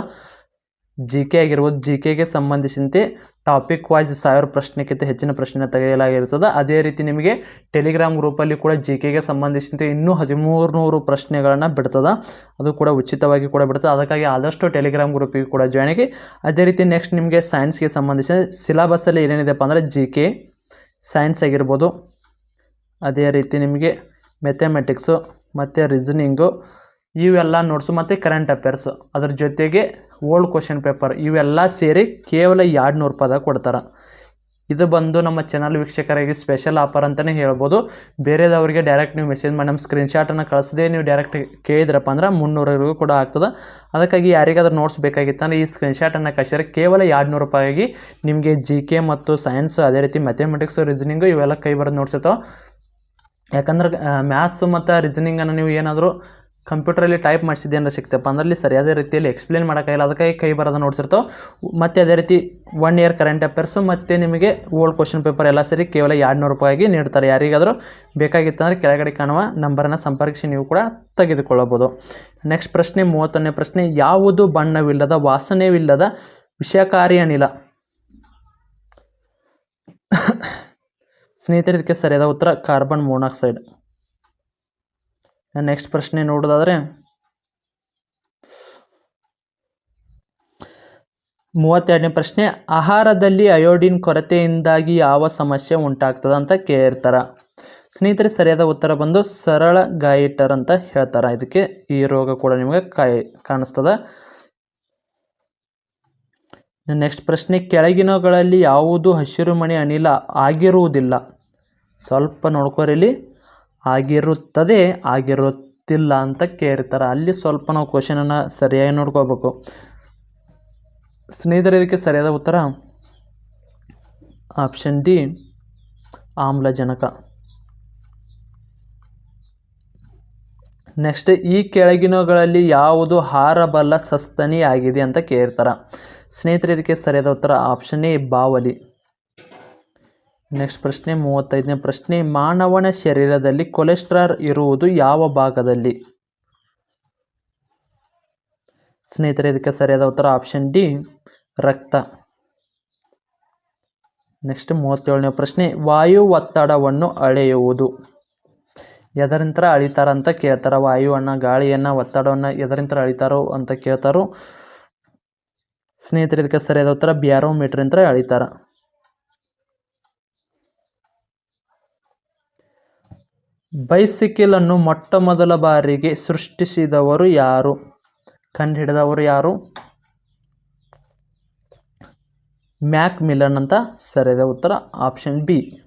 ಜಿ ಕೆ ಆಗಿರ್ಬೋದು ಜಿ ಕೆಗೆ ಸಂಬಂಧಿಸಿದಂತೆ ಟಾಪಿಕ್ ವೈಸ್ ಸಾವಿರ ಪ್ರಶ್ನೆಕ್ಕಿಂತ ಹೆಚ್ಚಿನ ಪ್ರಶ್ನೆ ತೆಗೆಯಲಾಗಿರ್ತದೆ ಅದೇ ರೀತಿ ನಿಮಗೆ ಟೆಲಿಗ್ರಾಮ್ ಗ್ರೂಪಲ್ಲಿ ಕೂಡ ಜಿ ಕೆಗೆ ಸಂಬಂಧಿಸಿದಂತೆ ಇನ್ನೂ ಹದಿಮೂರು ನೂರು ಪ್ರಶ್ನೆಗಳನ್ನು ಬಿಡ್ತದೆ. ಅದು ಕೂಡ ಉಚಿತವಾಗಿ ಕೂಡ ಬಿಡ್ತದೆ. ಅದಕ್ಕಾಗಿ ಆದಷ್ಟು ಟೆಲಿಗ್ರಾಮ್ ಗ್ರೂಪಿಗೆ ಕೂಡ ಜಾಯ್ನ್ ಆಗಿ. ಅದೇ ರೀತಿ ನೆಕ್ಸ್ಟ್ ನಿಮಗೆ ಸೈನ್ಸ್ಗೆ ಸಂಬಂಧಿಸಿದ ಸಿಲಬಸ್ಸಲ್ಲಿ ಏನೇನಿದೆಪ್ಪ ಅಂದರೆ ಜಿ ಕೆ ಸೈನ್ಸ್ ಆಗಿರ್ಬೋದು. ಅದೇ ರೀತಿ ನಿಮಗೆ ಮೆಥಮೆಟಿಕ್ಸು ಮತ್ತು ರೀಸನಿಂಗು ಇವೆಲ್ಲ ನೋಟ್ಸು ಮತ್ತು ಕರೆಂಟ್ ಅಫೇರ್ಸು ಅದ್ರ ಜೊತೆಗೆ ಓಲ್ಡ್ ಕ್ವಶನ್ ಪೇಪರ್ ಇವೆಲ್ಲ ಸೇರಿ ಕೇವಲ ಎರಡು ನೂರು ರೂಪಾಯಿದಾಗ ಕೊಡ್ತಾರೆ. ಇದು ಬಂದು ನಮ್ಮ ಚಾನಲ್ ವೀಕ್ಷಕರಿಗೆ ಸ್ಪೆಷಲ್ ಆಫರ್ ಅಂತಲೇ ಹೇಳ್ಬೋದು. ಬೇರೆದವ್ರಿಗೆ ಡೈರೆಕ್ಟ್ ನೀವು ಮೆಸೇಜ್ ಮಾಡಿ ನಮ್ಮ ಸ್ಕ್ರೀನ್ಶಾಟನ್ನು ಕಳಿಸದೆ ನೀವು ಡೈರೆಕ್ಟ್ ಕೇಳಿದ್ರಪ್ಪ ಅಂದ್ರೆ ಮುನ್ನೂರವರೆಗೂ ಕೂಡ ಆಗ್ತದೆ. ಅದಕ್ಕಾಗಿ ಯಾರಿಗಾದ್ರೂ ನೋಟ್ಸ್ ಬೇಕಾಗಿತ್ತಂದ್ರೆ ಈ ಸ್ಕ್ರೀನ್ಶಾಟನ್ನು ಕಳಿಸಿದ್ರೆ ಕೇವಲ ಎರಡು ನೂರು ರೂಪಾಯಿಗೆ ನಿಮಗೆ ಜಿ ಕೆ ಮತ್ತು ಸೈನ್ಸ್ ಅದೇ ರೀತಿ ಮ್ಯಾಥಮೆಟಿಕ್ಸು ರೀಸನಿಂಗು ಇವೆಲ್ಲ ಕೈ ಬರೋದು ನೋಟ್ಸ್ ಯಾಕಂದ್ರೆ ಮ್ಯಾಥ್ಸು ಮತ್ತು ರೀಸನಿಂಗನ್ನು ನೀವು ಏನಾದರೂ ಕಂಪ್ಯೂಟ್ರಲ್ಲಿ ಟೈಪ್ ಮಾಡಿಸಿದ್ದೆ ಅಂದ್ರೆ ಸಿಗ್ತಪ್ಪ ಅಂದ್ರಲ್ಲಿ ಸರಿಯಾದ ರೀತಿಯಲ್ಲಿ ಎಕ್ಸ್ಪ್ಲೇನ್ ಮಾಡೋಕ್ಕಾಗಿಲ್ಲ. ಅದಕ್ಕಾಗಿ ಕೈ ಬರೋದು ನೋಡ್ಸಿರ್ತಾವೆ ಮತ್ತು ಅದೇ ರೀತಿ ಒನ್ ಇಯರ್ ಕರೆಂಟ್ ಅಫೇರ್ಸು ಮತ್ತು ನಿಮಗೆ ಓಲ್ಡ್ ಕ್ವಶನ್ ಪೇಪರ್ ಎಲ್ಲ ಸೇರಿ ಕೇವಲ ಎರಡು ನೂರು ರೂಪಾಯಿಗೆ ನೀಡ್ತಾರೆ. ಯಾರಿಗಾದರೂ ಬೇಕಾಗಿತ್ತಂದರೆ ಕೆಳಗಡೆ ಕಾಣುವ ನಂಬರನ್ನು ಸಂಪರ್ಕಿಸಿ, ನೀವು ಕೂಡ ತೆಗೆದುಕೊಳ್ಳಬೋದು ನೆಕ್ಸ್ಟ್ ಪ್ರಶ್ನೆ, ಮೂವತ್ತೊಂದನೇ ಪ್ರಶ್ನೆ, ಯಾವುದು ಬಣ್ಣವಿಲ್ಲದ, ವಾಸನೆವಿಲ್ಲದ, ವಿಷಕಾರಿ ಅನಿಲ? ಸ್ನೇಹಿತರೆ, ಇದಕ್ಕೆ ಸರಿಯಾದ ಉತ್ತರ ಕಾರ್ಬನ್ ಮೊನಾಕ್ಸೈಡ್ ನೆಕ್ಸ್ಟ್ ಪ್ರಶ್ನೆ ನೋಡೋದಾದರೆ, ಮೂವತ್ತೆರಡನೇ ಪ್ರಶ್ನೆ, ಆಹಾರದಲ್ಲಿ ಅಯೋಡಿನ್ ಕೊರತೆಯಿಂದಾಗಿ ಯಾವ ಸಮಸ್ಯೆ ಉಂಟಾಗ್ತದೆ ಅಂತ ಕೇಳಿರ್ತಾರೆ ಸ್ನೇಹಿತರೆ, ಸರಿಯಾದ ಉತ್ತರ ಬಂದು ಸರಳ ಗಾಯಿಟರ್ ಅಂತ ಹೇಳ್ತಾರೆ. ಇದಕ್ಕೆ ಈ ರೋಗ ಕೂಡ ನಿಮಗೆ ಕಾಯಿ, ಕಾಣಿಸ್ತದೆ. ನೆಕ್ಸ್ಟ್ ಪ್ರಶ್ನೆ ಕೆಳಗಿನಗಳಲ್ಲಿ ಯಾವುದು ಹಸಿರುಮಣಿ ಅನಿಲ ಆಗಿರುವುದಿಲ್ಲ? ಸ್ವಲ್ಪ ನೋಡ್ಕೋರಿ ಇಲ್ಲಿ. ಆಗಿರುತ್ತದೆ, ಆಗಿರುತ್ತಿಲ್ಲ ಅಂತ ಕೇಳ್ತಾರೆ. ಅಲ್ಲಿ ಸ್ವಲ್ಪ ನಾವು ಕ್ವಶನನ್ನು ಸರಿಯಾಗಿ ನೋಡ್ಕೋಬೇಕು ಸ್ನೇಹಿತರೆ, ಇದಕ್ಕೆ ಸರಿಯಾದ ಉತ್ತರ? ಆಪ್ಷನ್ ಡಿ ಆಮ್ಲಜನಕ. ನೆಕ್ಸ್ಟ್ ಈ ಕೆಳಗಿನವುಗಳಲ್ಲಿ ಯಾವುದು ಹಾರಬಲ್ಲ ಸಸ್ತನಿ ಆಗಿದೆ ಅಂತ ಕೇಳ್ತಾರೆ. ಸ್ನೇಹಿತರೆ, ಇದಕ್ಕೆ ಸರಿಯಾದ ಉತ್ತರ? ಆಪ್ಷನ್ ಎ ಬಾವಲಿ. ನೆಕ್ಸ್ಟ್ ಪ್ರಶ್ನೆ ಮೂವತ್ತೈದನೇ ಪ್ರಶ್ನೆ, ಮಾನವನ ಶರೀರದಲ್ಲಿ ಕೊಲೆಸ್ಟ್ರಾಲ್ ಇರುವುದು ಯಾವ ಭಾಗದಲ್ಲಿ? ಸ್ನೇಹಿತರೆ, ಇದಕ್ಕೆ ಸರಿಯಾದ ಉತ್ತರ ಆಪ್ಷನ್ ಡಿ ರಕ್ತ. ನೆಕ್ಸ್ಟ್ ಮೂವತ್ತೇಳನೇ ಪ್ರಶ್ನೆ, ವಾಯು ಒತ್ತಡವನ್ನು ಅಳೆಯುವುದು. ಎದರಿಂತ ಅಳಿತಾರ ಅಂತ ಕೇಳ್ತಾರೆ. ವಾಯುವನ್ನು ಗಾಳಿಯನ್ನು ಒತ್ತಡವನ್ನು ಎದರಿಂತ ಅಳಿತಾರೋ ಅಂತ ಕೇಳ್ತಾರೋ. ಸ್ನೇಹಿತರೆ, ಇದಕ್ಕೆ ಸರಿಯಾದ ಉತ್ತರ ಬ್ಯಾರೋಮೀಟ್ರ್ ಅಂತ ಅಳಿತಾರ. ಬೈಸಿಕಲ್ ಅನ್ನು ಮೊಟ್ಟ ಮೊದಲ ಬಾರಿಗೆ ಸೃಷ್ಟಿಸಿದವರು ಯಾರು? ಕಂಡುಹಿಡಿದವರು ಯಾರು? ಮ್ಯಾಕ್ ಮಿಲನ್ ಅಂತ ಸರಿಯಾದ ಉತ್ತರ, ಆಪ್ಷನ್ ಬಿ.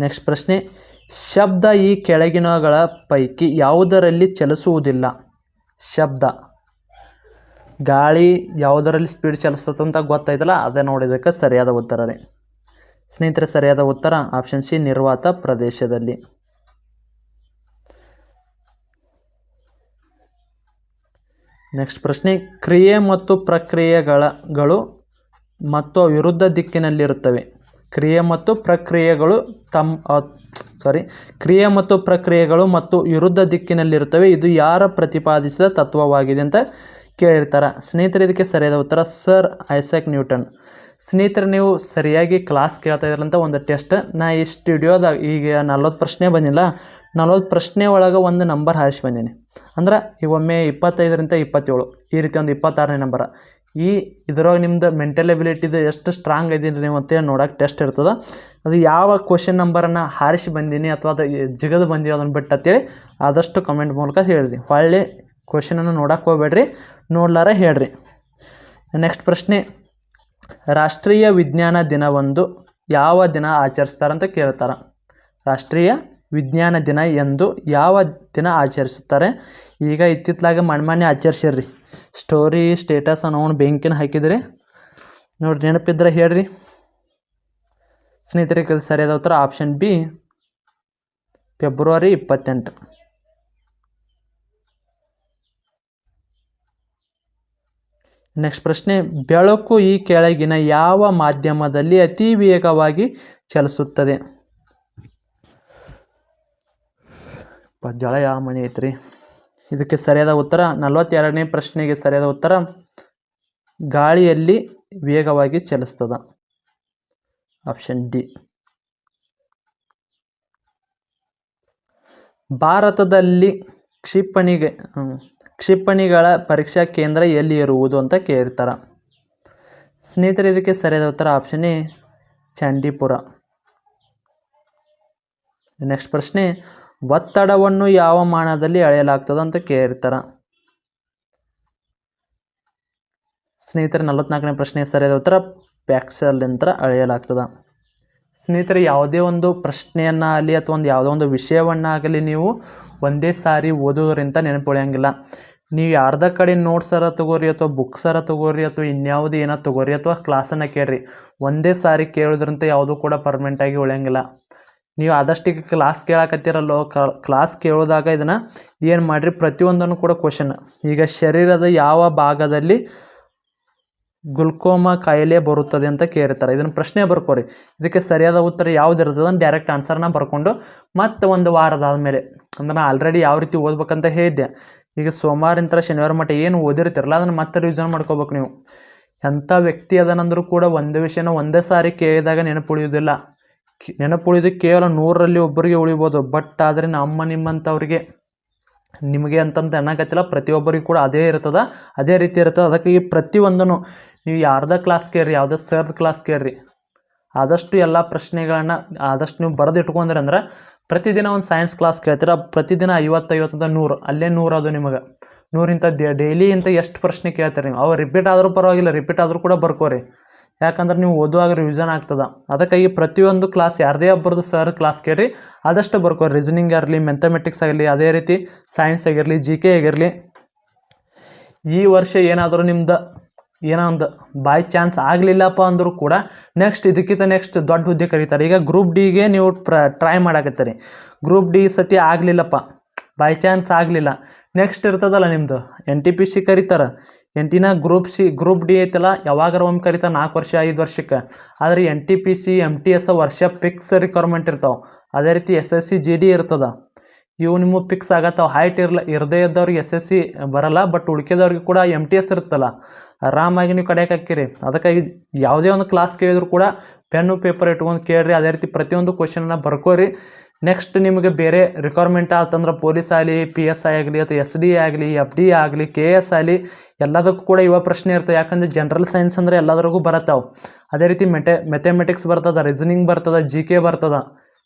ನೆಕ್ಸ್ಟ್ ಪ್ರಶ್ನೆ, ಶಬ್ದ ಈ ಕೆಳಗಿನಗಳ ಪೈಕಿ ಯಾವುದರಲ್ಲಿ ಚಲಿಸುವುದಿಲ್ಲ? ಶಬ್ದ. ಗಾಳಿ ಯಾವುದರಲ್ಲಿ ಸ್ಪೀಡ್ ಚಲಿಸ್ತದೆ ಅಂತ ಗೊತ್ತಾಯ್ತಲ್ಲ, ಅದೇ ನೋಡಿದಕ್ಕೆ ಸರಿಯಾದ ಉತ್ತರ ರೀ ಸ್ನೇಹಿತರೆ, ಸರಿಯಾದ ಉತ್ತರ ಆಪ್ಷನ್ ಸಿ ನಿರ್ವಾತ ಪ್ರದೇಶದಲ್ಲಿ. ನೆಕ್ಸ್ಟ್ ಪ್ರಶ್ನೆ, ಕ್ರಿಯೆ ಮತ್ತು ಪ್ರಕ್ರಿಯೆಗಳಗಳು ಮತ್ತು ವಿರುದ್ಧ ದಿಕ್ಕಿನಲ್ಲಿರುತ್ತವೆ. ಕ್ರಿಯೆ ಮತ್ತು ಪ್ರಕ್ರಿಯೆಗಳು ತಮ್ಮ ಸಾರಿ ಕ್ರಿಯೆ ಮತ್ತು ಪ್ರಕ್ರಿಯೆಗಳು ಮತ್ತು ವಿರುದ್ಧ ದಿಕ್ಕಿನಲ್ಲಿರುತ್ತವೆ. ಇದು ಯಾರ ಪ್ರತಿಪಾದಿಸಿದ ತತ್ವವಾಗಿದೆ ಅಂತ ಕೇಳಿರ್ತಾರೆ. ಸ್ನೇಹಿತರೆ, ಇದಕ್ಕೆ ಸರಿಯಾದ ಉತ್ತರ ಸರ್ ಐಸಾಕ್ ನ್ಯೂಟನ್. ಸ್ನೇಹಿತರೆ, ನೀವು ಸರಿಯಾಗಿ ಕ್ಲಾಸ್ ಕೇಳ್ತಾ ಇದ್ರಂತ ಒಂದು ಟೆಸ್ಟ್. ನಾ ಈ ಸ್ಟುಡಿಯೋದಾಗ ಈಗ ನಲ್ವತ್ತು ಪ್ರಶ್ನೆ ಬಂದಿಲ್ಲ. ನಲ್ವತ್ತು ಪ್ರಶ್ನೆ ಒಳಗೆ ಒಂದು ನಂಬರ್ ಹಾರಿಸಿ ಬಂದೀನಿ. ಅಂದ್ರೆ ಈ ಒಮ್ಮೆ ಇಪ್ಪತ್ತೈದರಿಂದ ಇಪ್ಪತ್ತೇಳು. ಈ ರೀತಿ ಒಂದು ಇಪ್ಪತ್ತಾರನೇ ನಂಬರ. ಈ ಇದ್ರೊಳಗೆ ನಿಮ್ದು ಮೆಂಟಲ್ ಎಬಿಲಿಟಿದು ಎಷ್ಟು ಸ್ಟ್ರಾಂಗ್ ಇದೀನಿ ನೀವು ಅಂತ ನೋಡೋಕೆ ಟೆಸ್ಟ್ ಇರ್ತದೆ. ಅದು ಯಾವ ಕ್ವಶನ್ ನಂಬರನ್ನು ಹಾರಿಸಿ ಬಂದೀನಿ ಅಥವಾ ಅದು ಜಿಗದು ಬಂದೀವಿ ಅದನ್ನು ಬಿಟ್ಟು ಅಂತೇಳಿ ಆದಷ್ಟು ಕಮೆಂಟ್ ಮೂಲಕ ಹೇಳಿರಿ. ಹೊಳ್ಳಿ. ಕ್ವಶನನ್ನು ನೋಡಕ್ಕೆ ಹೋಗ್ಬೇಡ್ರಿ. ನೋಡ್ಲಾರ ಹೇಳ್ರಿ. ನೆಕ್ಸ್ಟ್ ಪ್ರಶ್ನೆ. ರಾಷ್ಟ್ರೀಯ ವಿಜ್ಞಾನ ದಿನವೊಂದು ಯಾವ ದಿನ ಆಚರಿಸ್ತಾರಂತ ಕೇಳ್ತಾರೆ. ರಾಷ್ಟ್ರೀಯ ವಿಜ್ಞಾನ ದಿನ ಎಂದು ಯಾವ ದಿನ ಆಚರಿಸುತ್ತಾರೆ? ಈಗ ಇತ್ತಿತ್ತಲಾಗ ಮಣ್ಮಾನೆ ಆಚರಿಸಿರ್ರಿ ಸ್ಟೋರಿ ಸ್ಟೇಟಸ್ ಅನ್ನೋನು ಬೆಂಕಿನ ಹಾಕಿದ್ರಿ. ನೋಡ್ರಿ ನೆನಪಿದ್ರೆ ಹೇಳ್ರಿ. ಸ್ನೇಹಿತರಿಗೆ ಸರಿಯಾದ ಉತ್ತರ. ಆಪ್ಷನ್ ಬಿ ಫೆಬ್ರವರಿ ಇಪ್ಪತ್ತೆಂಟು. ನೆಕ್ಸ್ಟ್ ಪ್ರಶ್ನೆ, ಬೆಳಕು ಈ ಕೆಳಗಿನ ಯಾವ ಮಾಧ್ಯಮದಲ್ಲಿ ಅತಿ ವೇಗವಾಗಿ ಚಲಿಸುತ್ತದೆ? ಜಳ ಯಾವ ಮಣಿ ಐತ್ರಿ. ಇದಕ್ಕೆ ಸರಿಯಾದ ಉತ್ತರ, ನಲವತ್ತೆರಡನೇ ಪ್ರಶ್ನೆಗೆ ಸರಿಯಾದ ಉತ್ತರ, ಗಾಳಿಯಲ್ಲಿ ವೇಗವಾಗಿ ಚಲಿಸ್ತದ. ಆಪ್ಷನ್ ಡಿ ಭಾರತದಲ್ಲಿ ಕ್ಷಿಪಣಿಗೆ ಕ್ಷಿಪಣಿಗಳ ಪರೀಕ್ಷಾ ಕೇಂದ್ರ ಎಲ್ಲಿ ಇರುವುದು ಅಂತ ಕೇಳ್ತಾರೆ. ಸ್ನೇಹಿತರೆ, ಇದಕ್ಕೆ ಸರಿಯಾದ ಉತ್ತರ ಆಪ್ಷನ್ ಎ ಚಂಡೀಪುರ. ನೆಕ್ಸ್ಟ್ ಪ್ರಶ್ನೆ, ಒತ್ತಡವನ್ನು ಯಾವ ಮಾನದಲ್ಲಿ ಅಳೆಯಲಾಗ್ತದೆ ಅಂತ ಕೇಳಿರ್ತಾರೆ ಸ್ನೇಹಿತರೆ, ನಲವತ್ನಾಲ್ಕನೇ ಪ್ರಶ್ನೆ ಸರಿಯಾದ ಉತ್ತರ ಪ್ಯಾಕ್ಸಲ್ ಯಂತ್ರ ಅಳೆಯಲಾಗ್ತದೆ. ಸ್ನೇಹಿತರೆ, ಯಾವುದೇ ಒಂದು ಪ್ರಶ್ನೆಯನ್ನಾಗಲಿ ಅಥವಾ ಒಂದು ಯಾವುದೋ ಒಂದು ವಿಷಯವನ್ನಾಗಲಿ ನೀವು ಒಂದೇ ಸಾರಿ ಓದೋದ್ರಿಂದ ನೆನಪುಳಿಯಂಗಿಲ್ಲ. ನೀವು ಯಾರ್ದ ಕಡೆ ನೋಟ್ಸರ ತಗೋರಿ ಅಥವಾ ಬುಕ್ಸರ ತಗೋರಿ ಅಥವಾ ಇನ್ಯಾವುದೇ ಏನೋ ತಗೋರಿ ಅಥವಾ ಕ್ಲಾಸನ್ನು ಕೇಳ್ರಿ. ಒಂದೇ ಸಾರಿ ಕೇಳಿದ್ರಂತೆ ಯಾವುದೂ ಕೂಡ ಪರ್ಮನೆಂಟಾಗಿ ಉಳಿಯಂಗಿಲ್ಲ. ನೀವು ಆದಷ್ಟಿಗೆ ಕ್ಲಾಸ್ ಕೇಳಕತ್ತೀರಲ್ಲೋ ಕ್ಲಾಸ್ ಕೇಳೋದಾಗ ಇದನ್ನು ಏನು ಮಾಡಿರಿ? ಪ್ರತಿಯೊಂದನ್ನು ಕೂಡ ಕ್ವಶನ್ ಈಗ ಶರೀರದ ಯಾವ ಭಾಗದಲ್ಲಿ ಗ್ಲುಕೋಮಾ ಕಾಯಿಲೆ ಬರುತ್ತದೆ ಅಂತ ಕೇಳಿರ್ತಾರೆ ಇದನ್ನು ಪ್ರಶ್ನೆ ಬರ್ಕೋರಿ. ಇದಕ್ಕೆ ಸರಿಯಾದ ಉತ್ತರ ಯಾವ್ದು ಇರ್ತದೆ? ಅಂತ ಡೈರೆಕ್ಟ್ ಆನ್ಸರ್ನ ಬರ್ಕೊಂಡು ಮತ್ತೆ ಒಂದು ವಾರದಾದ್ಮೇಲೆ ಅಂದ್ರೆ ನಾನು ಆಲ್ರೆಡಿ ಯಾವ ರೀತಿ ಓದ್ಬೇಕಂತ ಹೇಳಿದ್ದೆ. ಈಗ ಸೋಮವಾರಿಂತರ ಶನಿವಾರ ಮಟ್ಟ ಏನು ಓದಿರ್ತಿರಲ್ಲ, ಅದನ್ನು ಮತ್ತೆ ರಿವಿಷನ್ ಮಾಡ್ಕೋಬೇಕು ನೀವು. ಎಂಥ ವ್ಯಕ್ತಿ ಅದನಂದ್ರೂ ಕೂಡ ಒಂದೇ ವಿಷಯನ ಒಂದೇ ಸಾರಿ ಕೇಳಿದಾಗ ನೆನಪು ನೆನಪುಳಿದು ಕೇವಲ ನೂರರಲ್ಲಿ ಒಬ್ಬರಿಗೆ ಉಳಿಬೋದು ಬಟ್ ಆದರೆ ನಮ್ಮ ನಿಮ್ಮಂಥವ್ರಿಗೆ ನಿಮಗೆ ಅಂತಂತ ಅನ್ನಕತ್ತಿಲ್ಲ, ಪ್ರತಿಯೊಬ್ಬರಿಗೂ ಕೂಡ ಅದೇ ಇರ್ತದೆ, ಅದೇ ರೀತಿ ಇರ್ತದೆ. ಅದಕ್ಕೆ ಈ ಪ್ರತಿಯೊಂದನ್ನು ನೀವು ಯಾರ್ದ ಕ್ಲಾಸ್ ಕೇಳ್ರಿ, ಯಾವುದೇ ಸರ್ದ ಕ್ಲಾಸ್ ಕೇಳ್ರಿ. ಆದಷ್ಟು ಎಲ್ಲ ಪ್ರಶ್ನೆಗಳನ್ನು, ಆದಷ್ಟು ನೀವು ಬರೆದು ಇಟ್ಕೊಂಡ್ರಿ ಅಂದ್ರೆ ಪ್ರತಿದಿನ ಒಂದು ಸೈನ್ಸ್ ಕ್ಲಾಸ್ ಕೇಳ್ತೀರ? ಪ್ರತಿದಿನ ಐವತ್ತು ಐವತ್ತದ ನೂರು. ಅಲ್ಲೇ ನೂರು ಅದು ನಿಮಗೆ. ನೂರಿಂತ ಡೈಲಿ ಇಂತ ಎಷ್ಟು ಪ್ರಶ್ನೆ ಕೇಳ್ತೀರಿ ನೀವು? ಅವು ರಿಪೀಟ್ ಆದರೂ ಪರವಾಗಿಲ್ಲ ರಿಪೀಟ್ ಆದರೂ ಕೂಡ ಬರ್ಕೋರಿ. ಯಾಕಂದ್ರೆ ನೀವು ಓದುವಾಗ ರಿವಿಷನ್ ಆಗ್ತದೆ. ಅದಕ್ಕಾಗಿ ಪ್ರತಿಯೊಂದು ಕ್ಲಾಸ್ ಯಾರದೇ ಒಬ್ಬರದು ಸರ್ ಕ್ಲಾಸ್ ಕೇಳ್ರಿ. ಆದಷ್ಟು ಬರ್ಕೋರಿ. ರೀಸನಿಂಗ್ ಆಗಿರಲಿ ಮೆಥಮೆಟಿಕ್ಸ್ ಆಗಲಿ, ಅದೇ ರೀತಿ ಸೈನ್ಸ್ ಆಗಿರಲಿ ಜಿ ಕೆ ಆಗಿರಲಿ. ಈ ವರ್ಷ ಏನಾದರೂ ನಿಮ್ದು ಏನೋ ಒಂದು ಬೈ ಚಾನ್ಸ್ ಆಗಲಿಲ್ಲಪ್ಪ ಅಂದರೂ ಕೂಡ ನೆಕ್ಸ್ಟ್ ಇದಕ್ಕಿಂತ ನೆಕ್ಸ್ಟ್ ದೊಡ್ಡ ಹುದ್ದೆ ಕರೀತಾರೆ. ಈಗ ಗ್ರೂಪ್ ಡಿಗೆ ನೀವು ಪ್ರ ಟ್ರೈ ಮಾಡಾಕತ್ತೀರಿ. ಗ್ರೂಪ್ ಡಿ ಸತಿ ಆಗಲಿಲ್ಲಪ್ಪ. ಬೈ ಚಾನ್ಸ್ ಆಗಲಿಲ್ಲ. ನೆಕ್ಸ್ಟ್ ಇರ್ತದಲ್ಲ ನಿಮ್ಮದು ಎನ್ ಟಿ ಪಿ ಸಿ ಕರೀತಾರೆ. ಎನ್ ಟಿನ ಗ್ರೂಪ್ ಸಿ ಗ್ರೂಪ್ ಡಿ ಐತಲ್ಲ, ಯಾವಾಗಾರ ಒಮ್ಮೆ ಕರೀತಾರೆ, ನಾಲ್ಕು ವರ್ಷ, ಐದು ವರ್ಷಕ್ಕೆ. ಆದರೆ N T P C M T S ವರ್ಷ ಫಿಕ್ಸ್ ರಿಕ್ವೈರ್ಮೆಂಟ್ ಇರ್ತಾವೆ. ಅದೇ ರೀತಿ S S C G D ಇರ್ತದೆ. ಇವು ನಿಮಗೆ ಫಿಕ್ಸ್ ಆಗತ್ತಾವ. ಹೈಟ್ ಇರಲ್ಲ ಇರದೇ ಇದ್ದವ್ರಿಗೆ ಎಸ್ ಎಸ್ ಸಿ ಬರಲ್ಲ ಬಟ್ ಉಳ್ಕೆದವ್ರಿಗೆ ಕೂಡ ಎಂ ಟಿ ಎಸ್ ಇರ್ತಲ್ಲ ಆರಾಮಾಗಿ ನೀವು ಕಡೆಯಕ್ಕೆ ಹಾಕಿರಿ ಅದಕ್ಕಾಗಿ ಯಾವುದೇ ಒಂದು ಕ್ಲಾಸ್ ಕೇಳಿದ್ರು ಕೂಡ ಪೆನ್ನು ಪೇಪರ್ ಇಟ್ಕೊಂಡು ಕೇಳ್ರಿ. ಅದೇ ರೀತಿ ಪ್ರತಿಯೊಂದು ಕ್ವಶನನ್ನ ಬರ್ಕೋರಿ. ನೆಕ್ಸ್ಟ್ ನಿಮಗೆ ಬೇರೆ ರಿಕ್ವೈರ್ಮೆಂಟ್ ಆತಂದ್ರೆ ಪೊಲೀಸ್ ಆಗಲಿ ಪಿ ಎಸ್ ಐ ಆಗಲಿ, ಅಥವಾ ಎಸ್ ಡಿ ಆಗಲಿ ಎಫ್ ಡಿ ಆಗಲಿ ಕೆ ಎಸ್ ಆಗಲಿ, ಎಲ್ಲದಕ್ಕೂ ಕೂಡ ಇವ ಪ್ರಶ್ನೆ ಇರ್ತವೆ. ಯಾಕಂದ್ರೆ ಜನರಲ್ ಸೈನ್ಸ್ ಅಂದರೆ ಎಲ್ಲದರಿಗೂ ಬರ್ತಾವೆ ಅದೇ ರೀತಿ ಮೆಟೆ ಮೆಥಮೆಟಿಕ್ಸ್ ಬರ್ತದೆ ರೀಸನಿಂಗ್ ಬರ್ತದೆ ಜಿ ಕೆ ಬರ್ತದ.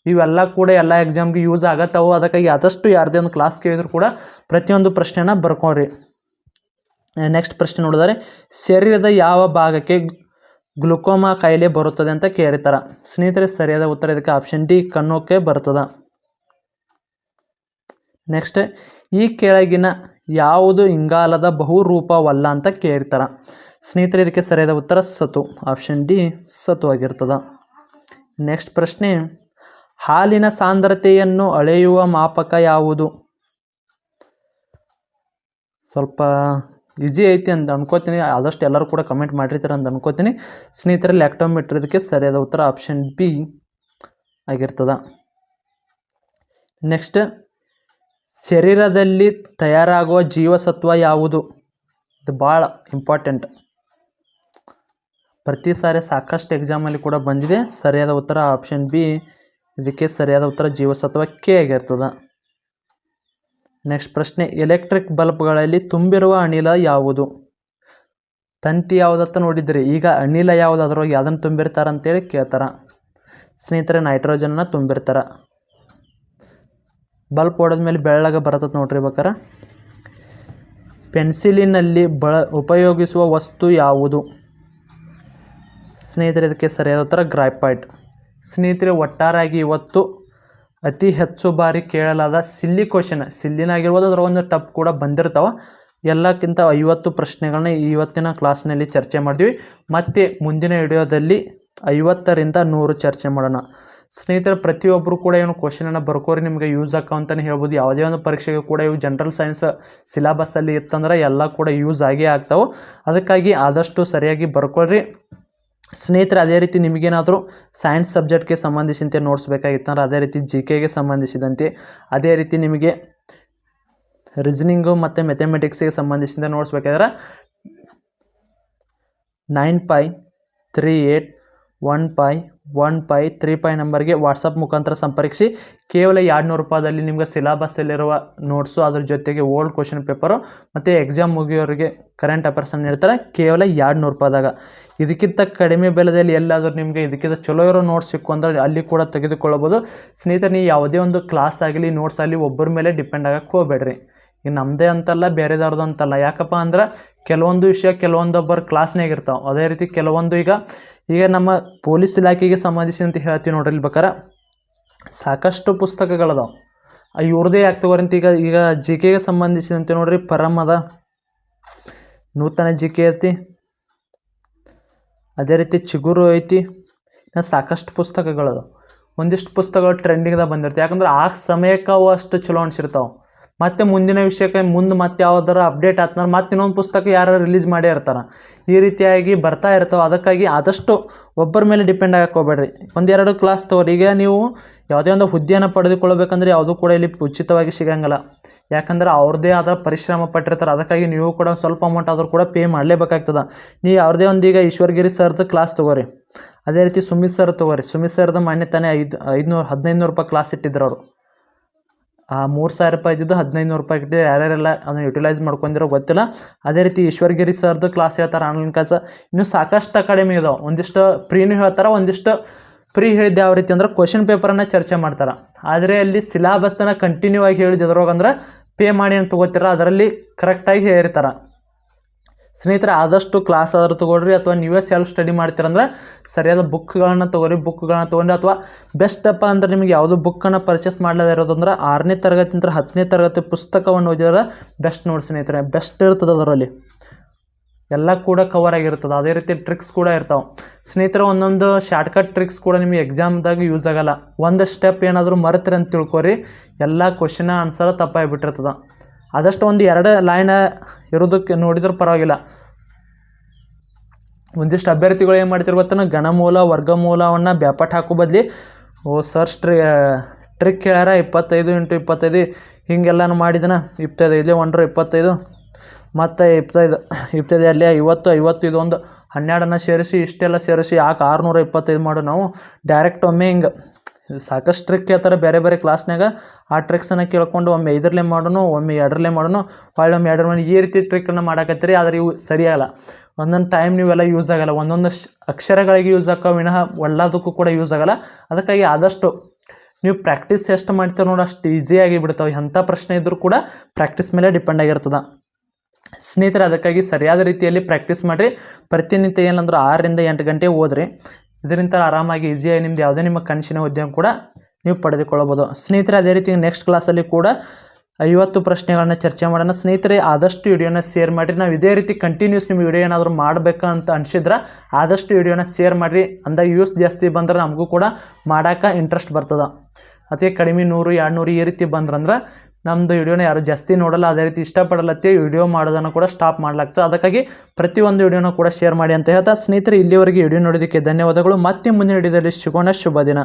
ಇವೆಲ್ಲ ಕೂಡ ಎಲ್ಲ ಎಕ್ಸಾಮ್ಗೆ ಯೂಸ್ ಆಗತ್ತವು. ಅದಕ್ಕಾಗಿ ಆದಷ್ಟು ಯಾರದೇ ಒಂದು ಕ್ಲಾಸ್ ಕೇಳಿದ್ರು ಕೂಡ ಪ್ರತಿಯೊಂದು ಪ್ರಶ್ನೆನ ಬರ್ಕೊಳ್ರಿ. ನೆಕ್ಸ್ಟ್ ಪ್ರಶ್ನೆ ನೋಡಿದರೆ, ಶರೀರದ ಯಾವ ಭಾಗಕ್ಕೆ ಗ್ಲುಕೋಮಾ ಕಾಯಿಲೆ ಬರುತ್ತದೆ ಅಂತ ಕೇಳಿರ್ತಾರೆ. ಸ್ನೇಹಿತರೆ, ಸರಿಯಾದ ಉತ್ತರ ಇದಕ್ಕೆ ಆಪ್ಷನ್ ಡಿ, ಕಣ್ಣೋಕೆ ಬರ್ತದೆ. ನೆಕ್ಸ್ಟ್ ಈ ಕೆಳಗಿನ ಯಾವುದು ಇಂಗಾಲದ ಬಹುರೂಪವಲ್ಲ ಅಂತ ಕೇಳ್ತಾರೆ ಸ್ನೇಹಿತರೆ, ಇದಕ್ಕೆ ಸರಿಯಾದ ಉತ್ತರ ಸತು. ಆಪ್ಷನ್ ಡಿ, ಸತು ಆಗಿರ್ತದ. ನೆಕ್ಸ್ಟ್ ಪ್ರಶ್ನೆ ಹಾಲಿನ ಸಾಂದ್ರತೆಯನ್ನು ಅಳೆಯುವ ಮಾಪಕ ಯಾವುದು? ಸ್ವಲ್ಪ ಈಸಿ ಐತಿ ಅಂತ ಅನ್ಕೋತೀನಿ. ಆದಷ್ಟು ಎಲ್ಲರೂ ಕೂಡ ಕಮೆಂಟ್ ಮಾಡಿರ್ತಾರೆ ಅಂತ ಅನ್ಕೋತೀನಿ. ಸ್ನೇಹಿತರೆ ಲ್ಯಾಕ್ಟೋಮೀಟ್ರ್ ಇದಕ್ಕೆ ಸರಿಯಾದ ಉತ್ತರ ಆಪ್ಷನ್ ಬಿ ಆಗಿರ್ತದ. ನೆಕ್ಸ್ಟ್ ಶರೀರದಲ್ಲಿ ತಯಾರಾಗುವ ಜೀವಸತ್ವ ಯಾವುದು? ಇದು ಭಾಳ ಇಂಪಾರ್ಟೆಂಟ್ ಪ್ರತಿ ಸಾರಿ ಸಾಕಷ್ಟು ಎಕ್ಸಾಮಲ್ಲಿ ಕೂಡ ಬಂದಿದೆ. ಸರಿಯಾದ ಉತ್ತರ ಆಪ್ಷನ್ ಬಿ ಇದಕ್ಕೆ ಸರಿಯಾದ ಉತ್ತರ ಜೀವಸತ್ವ ಕೆ ಆಗಿರ್ತದೆ. ನೆಕ್ಸ್ಟ್ ಪ್ರಶ್ನೆ ಎಲೆಕ್ಟ್ರಿಕ್ ಬಲ್ಬ್ಗಳಲ್ಲಿ ತುಂಬಿರುವ ಅನಿಲ ಯಾವುದು? ತಂತಿ ಯಾವುದತ್ತ ನೋಡಿದ್ರಿ? ಈಗ ಅನಿಲ ಯಾವುದು? ಅದ್ರೊಳಗೆ ಯಾವುದನ್ನು ತುಂಬಿರ್ತಾರೆ ಅಂತೇಳಿ ಕೇಳ್ತಾರೆ. ಸ್ನೇಹಿತರೆ ನೈಟ್ರೋಜನ್ನ ತುಂಬಿರ್ತಾರೆ. ಬಲ್ಬ್ ಹೊಡೆದ್ಮೇಲೆ ಬೆಳ್ಳಗೆ ಬರ್ತದೆ ನೋಡ್ರಿ ಬೇಕಾರೆ. ಪೆನ್ಸಿಲಿನಲ್ಲಿ ಬಳ, ಉಪಯೋಗಿಸುವ ವಸ್ತು ಯಾವುದು? ಸ್ನೇಹಿತರೆ, ಇದಕ್ಕೆ ಸರಿಯಾದ ಉತ್ತರ ಗ್ರೈಪೈಟ್ ಸ್ನೇಹಿತರೆ ಒಟ್ಟಾರಾಗಿ ಇವತ್ತು ಅತಿ ಹೆಚ್ಚು ಬಾರಿ ಕೇಳಲಾದ ಸಿಲ್ಲಿ ಕ್ವಶನ್ ಸಿಲ್ಲಿನಾಗಿರ್ಬೋದು ಅದರ ಒಂದು ಟಪ್ ಕೂಡ ಬಂದಿರ್ತಾವೆ. ಎಲ್ಲಕ್ಕಿಂತ ಐವತ್ತು ಪ್ರಶ್ನೆಗಳನ್ನ ಇವತ್ತಿನ ಕ್ಲಾಸ್ನಲ್ಲಿ ಚರ್ಚೆ ಮಾಡ್ತೀವಿ. ಮತ್ತು ಮುಂದಿನ ವಿಡಿಯೋದಲ್ಲಿ ಐವತ್ತರಿಂದ ನೂರು ಚರ್ಚೆ ಮಾಡೋಣ. ಸ್ನೇಹಿತರೆ ಪ್ರತಿಯೊಬ್ಬರು ಕೂಡ ಏನು ಕ್ವಶನನ್ನು ಬರ್ಕೋರಿ. ನಿಮಗೆ ಯೂಸ್ ಆಕಾವ ಅಂತಲೇ ಹೇಳ್ಬೋದು. ಯಾವುದೇ ಒಂದು ಪರೀಕ್ಷೆಗೆ ಕೂಡ ಇವು ಜನರಲ್ ಸೈನ್ಸ್ ಸಿಲೆಬಸ್ಸಲ್ಲಿ ಇತ್ತಂದ್ರೆ ಎಲ್ಲ ಕೂಡ ಯೂಸ್ ಆಗೇ ಆಗ್ತಾವೆ. ಅದಕ್ಕಾಗಿ ಆದಷ್ಟು ಸರಿಯಾಗಿ ಬರ್ಕೊಳ್ರಿ. ಸ್ನೇಹಿತರೆ, ಅದೇ ರೀತಿ ನಿಮಗೇನಾದರೂ ಸೈನ್ಸ್ ಸಬ್ಜೆಕ್ಟ್ಗೆ ಸಂಬಂಧಿಸಿದಂತೆ ನೋಟ್ಸ್ ಬೇಕಾಗಿತ್ತಂದ್ರೆ ಅದೇ ರೀತಿ ಜಿ ಕೆಗೆ ಸಂಬಂಧಿಸಿದಂತೆ, ಅದೇ ರೀತಿ ನಿಮಗೆ ರೀಸನಿಂಗು ಮತ್ತು ಮೆಥಮೆಟಿಕ್ಸಿಗೆ ಸಂಬಂಧಿಸಿದಂತೆ ನೋಟ್ಸ್ ಬೇಕಾದ್ರೆ nine five three eight one five one five, three five ನಂಬರ್ಗೆ ವಾಟ್ಸಪ್ ಮುಖಾಂತರ ಸಂಪರ್ಕಿಸಿ. ಕೇವಲ ಎರಡು ನೂರು ರೂಪಾಯಿದಲ್ಲಿ ನಿಮಗೆ ಸಿಲಾಬಸ್ಸಲ್ಲಿರುವ ನೋಟ್ಸು ಅದ್ರ ಜೊತೆಗೆ ಓಲ್ಡ್ ಕ್ವಶನ್ ಪೇಪರು ಮತ್ತು ಎಕ್ಸಾಮ್ ಮುಗಿಯೋರಿಗೆ ಕರೆಂಟ್ ಅಫೇರ್ಸನ್ನು ಹೇಳ್ತಾರೆ ಕೇವಲ ಎರಡು ನೂರು ರೂಪಾಯಿದಾಗ. ಇದಕ್ಕಿಂತ ಕಡಿಮೆ ಬೆಲೆಯಲ್ಲಿ ಎಲ್ಲಾದರೂ ನಿಮಗೆ ಇದಕ್ಕಿಂತ ಚಲೋ ಇರೋ ನೋಟ್ಸ್ ಸಿಕ್ಕು ಅಂದ್ರೆ ಅಲ್ಲಿ ಕೂಡ ತೆಗೆದುಕೊಳ್ಳಬೋದು ಸ್ನೇಹಿತರೆ, ನೀವು ಯಾವುದೇ ಒಂದು ಕ್ಲಾಸ್ ಆಗಲಿ ನೋಟ್ಸ್ ಆಗಲಿ ಒಬ್ಬರ ಮೇಲೆ ಡಿಪೆಂಡ್ ಆಗಕ್ಕೆ ಹೋಗಬೇಡ್ರಿ. ಈಗ ನಮ್ಮದೇ ಅಂತಲ್ಲ, ಬೇರೆದವ್ರದ್ದು ಅಂತಲ್ಲ. ಯಾಕಪ್ಪ ಅಂದ್ರೆ, ಕೆಲವೊಂದು ವಿಷಯ ಕೆಲವೊಂದೊಬ್ಬರು ಕ್ಲಾಸ್ನಾಗ ಇರ್ತಾವೆ. ಅದೇ ರೀತಿ ಕೆಲವೊಂದು ಈಗ ಈಗ ನಮ್ಮ ಪೊಲೀಸ್ ಇಲಾಖೆಗೆ ಸಂಬಂಧಿಸಿದಂತೆ ಹೇಳ್ತೀವಿ ನೋಡ್ರಿ ಇಲ್ಲಿ ಬೇಕಾರೆ. ಸಾಕಷ್ಟು ಪುಸ್ತಕಗಳದಾವೆ. ಇವ್ರದ್ದೇ ಯಾಕೆ ತಗೋರಂತ ಈಗ ಈಗ ಜಿ ಕೆಗೆ ಸಂಬಂಧಿಸಿದಂತೆ ನೋಡ್ರಿ ಪರಮ್ ಅದ. ನೂತನ ಜಿ ಕೆ ಐತಿ. ಅದೇ ರೀತಿ ಚಿಗುರು ಐತಿ. ಇನ್ನು ಸಾಕಷ್ಟು ಪುಸ್ತಕಗಳದಾವ. ಒಂದಿಷ್ಟು ಪುಸ್ತಕಗಳು ಟ್ರೆಂಡಿಂಗ್ದಾಗ ಬಂದಿರ್ತವೆ. ಯಾಕಂದ್ರೆ ಆ ಸಮಯಕ್ಕೆ ಅವು ಅಷ್ಟು ಚಲೋ ಅನ್ಸಿರ್ತಾವೆ. ಮತ್ತು ಮುಂದಿನ ವಿಷಯಕ್ಕೆ ಮುಂದೆ ಮತ್ತೆ ಯಾವ್ದಾರ ಅಪ್ಡೇಟ್ ಆತ್ನಾರ ಮತ್ತೆ ಇನ್ನೊಂದು ಪುಸ್ತಕ ಯಾರು ರಿಲೀಸ್ ಮಾಡೇ ಇರ್ತಾರೆ. ಈ ರೀತಿಯಾಗಿ ಬರ್ತಾ ಇರ್ತಾವೆ. ಅದಕ್ಕಾಗಿ ಆದಷ್ಟು ಒಬ್ಬರ ಮೇಲೆ ಡಿಪೆಂಡ್ ಆಗಕ್ಕೆ ಹೋಗ್ಬೇಡ್ರಿ. ಒಂದೆರಡು ಕ್ಲಾಸ್ ತಗೋರಿ. ಈಗ ನೀವು ಯಾವುದೇ ಒಂದು ಹುದ್ದೆಯನ್ನು ಪಡೆದುಕೊಳ್ಬೇಕಂದ್ರೆ ಯಾವುದೂ ಕೂಡ ಇಲ್ಲಿ ಉಚಿತವಾಗಿ ಸಿಗಂಗಿಲ್ಲ. ಯಾಕಂದ್ರೆ ಅವ್ರದ್ದೇ ಆದ ಪರಿಶ್ರಮ ಪಟ್ಟಿರ್ತಾರೆ. ಅದಕ್ಕಾಗಿ ನೀವು ಕೂಡ ಸ್ವಲ್ಪ ಅಮೌಂಟ್ ಆದರೂ ಕೂಡ ಪೇ ಮಾಡಲೇಬೇಕಾಗ್ತದೆ. ನೀವು ಅವ್ರದ್ದೇ ಒಂದು ಈಗ ಈಶ್ವರಗಿರಿ ಸರ್ದು ಕ್ಲಾಸ್ ತೊಗೋರಿ. ಅದೇ ರೀತಿ ಸುಮಿತ್ ಸರ್ ತೊಗೋರಿ. ಸುಮಿತ್ ಸರ್ದು ಮಾನ್ಯತಾನೆ ಐದು, ಐದುನೂರು ಹದಿನೈದು ನೂರು ರೂಪಾಯಿ ಕ್ಲಾಸ್ ಇಟ್ಟಿದ್ರು ಅವರು. ಆ ಮೂರು ಸಾವಿರ ರೂಪಾಯಿ ಇದ್ದಿದ್ದು ಹದಿನೈದು ರೂಪಾಯಿ ಇಟ್ಟು ಯಾರ್ಯಾರೆಲ್ಲ ಅದನ್ನು ಯುಟಿಲೈಸ್ ಮಾಡ್ಕೊಂಡಿರೋ ಗೊತ್ತಿಲ್ಲ. ಅದೇ ರೀತಿ ಈಶ್ವರ್ಗಿರಿ ಸರ್ದು ಕ್ಲಾಸ್ ಹೇಳ್ತಾರೆ ಆನ್ಲೈನ್ ಕ್ಲಾಸ್ ಇನ್ನೂ ಸಾಕಷ್ಟು ಅಕಾಡೆಮಿ ಇದಾವೆ. ಒಂದಿಷ್ಟು ಫ್ರೀನೂ ಹೇಳ್ತಾರೆ, ಒಂದಿಷ್ಟು ಫ್ರೀ ಹೇಳಿದ್ದು ಯಾವ ರೀತಿ ಅಂದ್ರೆ ಕ್ವಶನ್ ಪೇಪರನ್ನು ಚರ್ಚೆ ಮಾಡ್ತಾರೆ. ಆದರೆ ಅಲ್ಲಿ ಸಿಲಾಬಸ್ನ ಕಂಟಿನ್ಯೂ ಆಗಿ ಹೇಳಿದ್ದು ಎದ್ರೊಳಗಂದ್ರೆ ಪೇ ಮಾಡಿ ಅಂತ ತೊಗೋತೀರ ಅದರಲ್ಲಿ ಕರೆಕ್ಟಾಗಿ ಹೇಳಿರ್ತಾರೆ. ಸ್ನೇಹಿತರೆ, ಆದಷ್ಟು ಕ್ಲಾಸ್ ಆದರೂ ತೊಗೊಳ್ರಿ ಅಥವಾ ನೀವೇ ಸೆಲ್ಫ್ ಸ್ಟಡಿ ಮಾಡ್ತೀರಂದ್ರೆ ಸರಿಯಾದ ಬುಕ್ಗಳನ್ನು ತೊಗೊರಿ ಬುಕ್ಗಳನ್ನ ತೊಗೊಂಡು ಅಥವಾ ಬೆಸ್ಟ್ ಅಪ್ಪ ಅಂದ್ರೆ ನಿಮಗೆ ಯಾವುದೋ ಬುಕ್ಕನ್ನು ಪರ್ಚೇಸ್ ಇರೋದಂದ್ರೆ ಆರನೇ ತರಗತಿ ಅಂದ್ರೆ ಹತ್ತನೇ ತರಗತಿ ಪುಸ್ತಕವನ್ನು ಓದಿದ್ರೆ ಬೆಸ್ಟ್ ನೋಡಿ ಸ್ನೇಹಿತರೆ ಬೆಸ್ಟ್ ಇರ್ತದೆ ಅದರಲ್ಲಿ. ಎಲ್ಲ ಕೂಡ ಕವರ್ ಆಗಿರ್ತದೆ, ಅದೇ ರೀತಿ ಟ್ರಿಕ್ಸ್ ಕೂಡ ಇರ್ತಾವೆ. ಸ್ನೇಹಿತರೆ, ಒಂದೊಂದು ಶಾರ್ಟ್ಕಟ್ ಟ್ರಿಕ್ಸ್ ಕೂಡ ನಿಮಗೆ ಎಕ್ಸಾಮ್ದಾಗ ಯೂಸ್ ಆಗಲ್ಲ. ಒಂದು ಸ್ಟೆಪ್ ಏನಾದರೂ ಮರೆತ್ರಿ ಅಂತ ತಿಳ್ಕೊರಿ, ಎಲ್ಲ ಕ್ವಶನ ಆನ್ಸರ್ ತಪ್ಪಾಗಿಬಿಟ್ಟಿರ್ತದೆ ಆದಷ್ಟು ಒಂದು ಎರಡು ಲೈನ್ ಇರೋದಕ್ಕೆ ನೋಡಿದ್ರೆ ಪರವಾಗಿಲ್ಲ. ಒಂದಿಷ್ಟು ಅಭ್ಯರ್ಥಿಗಳು ಏನು ಮಾಡ್ತಿರ್ ಗೊತ್ತನ ಗಣಮೂಲ ವರ್ಗಮೂಲವನ್ನು ಬ್ಯಾಪಟ್ ಹಾಕೋ ಬದಲಿ, ಓ ಸರ್, ಸ್ಟ್ರಿ, ಟ್ರಿಕ್ ಹೇಳ್ಯಾರ, ಇಪ್ಪತ್ತೈದು ಇಂಟು ಇಪ್ಪತ್ತೈದು, ಹಿಂಗೆಲ್ಲನೂ ಮಾಡಿದನ ಇಪ್ಪತ್ತೈದು ಇಲ್ಲಿ ಒಂಡ್ರ ಇಪ್ಪತ್ತೈದು, ಮತ್ತು ಇಪ್ಪತ್ತೈದು ಇಪ್ಪತ್ತೈದು ಅಲ್ಲಿ ಐವತ್ತು ಐವತ್ತು ಇದೊಂದು ಹನ್ನೆರಡನ್ನು ಸೇರಿಸಿ, ಇಷ್ಟೆಲ್ಲ ಸೇರಿಸಿ, ಯಾಕೆ ಆರುನೂರ ಇಪ್ಪತ್ತೈದು ಮಾಡು ನಾವು? ಡೈರೆಕ್ಟ್ ಒಮ್ಮೆ ಹಿಂಗೆ ಸಾಕಷ್ಟು ಟ್ರಿಕ್ ಹೇಳ್ತಾರೆ ಬೇರೆ ಬೇರೆ ಕ್ಲಾಸ್ನಾಗ ಆ ಟ್ರಿಕ್ಸನ್ನು ಕೇಳ್ಕೊಂಡು ಒಮ್ಮೆ ಐದರಲ್ಲೇ ಮಾಡೋನು, ಒಮ್ಮೆ ಎರಡರಲ್ಲೇ ಮಾಡೋನು ಹೊಳ್ಳಿ ಒಮ್ಮೆ ಎರಡರ ಮಾಡಿ ಈ ರೀತಿ ಟ್ರಿಕ್ಕನ್ನು ಮಾಡಾಕತ್ತೀರಿ, ಆದರೆ ಇವು ಸರಿಯಾಗಲ್ಲ ಒಂದೊಂದು ಟೈಮ್ ನೀವೆಲ್ಲ ಯೂಸ್ ಆಗಲ್ಲ. ಒಂದೊಂದು ಅಕ್ಷರಗಳಿಗೆ ಯೂಸ್ ಹಾಕೋ ವಿನಃ ಒಳ್ಳಾದಕ್ಕೂ ಕೂಡ ಯೂಸ್ ಆಗಲ್ಲ. ಅದಕ್ಕಾಗಿ ಆದಷ್ಟು ನೀವು ಪ್ರಾಕ್ಟೀಸ್ ಎಷ್ಟು ಮಾಡ್ತೀರ ನೋಡಿ ಅಷ್ಟು ಈಸಿಯಾಗಿ ಬಿಡ್ತಾವೆ. ಎಂಥ ಪ್ರಶ್ನೆ ಇದ್ದರೂ ಕೂಡ ಪ್ರಾಕ್ಟೀಸ್ ಮೇಲೆ ಡಿಪೆಂಡ್ ಆಗಿರ್ತದೆ. ಸ್ನೇಹಿತರೆ, ಅದಕ್ಕಾಗಿ ಸರಿಯಾದ ರೀತಿಯಲ್ಲಿ ಪ್ರಾಕ್ಟೀಸ್ ಮಾಡಿರಿ. ಪ್ರತಿನಿತ್ಯ ಏನಂದ್ರೆ ಆರರಿಂದ ಎಂಟು ಗಂಟೆ ಓದ್ರಿ. ಇದರಿಂದ ಆರಾಮಾಗಿ ಈಸಿಯಾಗಿ ನಿಮ್ದು ಯಾವುದೇ ನಿಮ್ಮ ಕನಸಿನ ಉದ್ಯಮ ಕೂಡ ನೀವು ಪಡೆದುಕೊಳ್ಳಬೋದು ಸ್ನೇಹಿತರೆ, ಅದೇ ರೀತಿ ನೆಕ್ಸ್ಟ್ ಕ್ಲಾಸಲ್ಲಿ ಕೂಡ ಐವತ್ತು ಪ್ರಶ್ನೆಗಳನ್ನು ಚರ್ಚೆ ಮಾಡೋಣ. ಸ್ನೇಹಿತರೆ, ಆದಷ್ಟು ವಿಡಿಯೋನ ಶೇರ್ ಮಾಡಿರಿ. ನಾವು ಇದೇ ರೀತಿ ಕಂಟಿನ್ಯೂಸ್ ನಿಮ್ಮ ವಿಡಿಯೋ ಏನಾದರೂ ಮಾಡಬೇಕು ಅಂತ ಅನ್ಸಿದ್ರೆ ಆದಷ್ಟು ವಿಡಿಯೋನ ಶೇರ್ ಮಾಡಿರಿ. ಅಂದಾಗ ಯೂಸ್ ಜಾಸ್ತಿ ಬಂದ್ರೆ ನಮಗೂ ಕೂಡ ಮಾಡೋಕೆ ಇಂಟ್ರೆಸ್ಟ್ ಬರ್ತದೆ. ಅದೇ ಕಡಿಮೆ ನೂರು ಎರಡು ನೂರು ಈ ರೀತಿ ಬಂದ್ರಂದ್ರೆ ನಮ್ಮದು ವಿಡಿಯೋನ ಯಾರು ಜಾಸ್ತಿ ನೋಡಲ್ಲ, ಅದೇ ರೀತಿ ಇಷ್ಟಪಡಲತ್ತೆ ವಿಡಿಯೋ ಮಾಡೋದನ್ನು ಕೂಡ ಸ್ಟಾಪ್ ಮಾಡಲಾಗ್ತದೆ. ಅದಕ್ಕಾಗಿ ಪ್ರತಿಯೊಂದು ವಿಡಿಯೋನ ಕೂಡ ಶೇರ್ ಮಾಡಿ ಅಂತ ಹೇಳ್ತಾ, ಸ್ನೇಹಿತರೆ, ಇಲ್ಲಿವರೆಗೆ ವಿಡಿಯೋ ನೋಡೋದಕ್ಕೆ ಧನ್ಯವಾದಗಳು. ಮತ್ತೆ ಮುಂದಿನ ವಿಡಿಯೋದಲ್ಲಿ ಸಿಗೋಣ. ಶುಭ ದಿನ.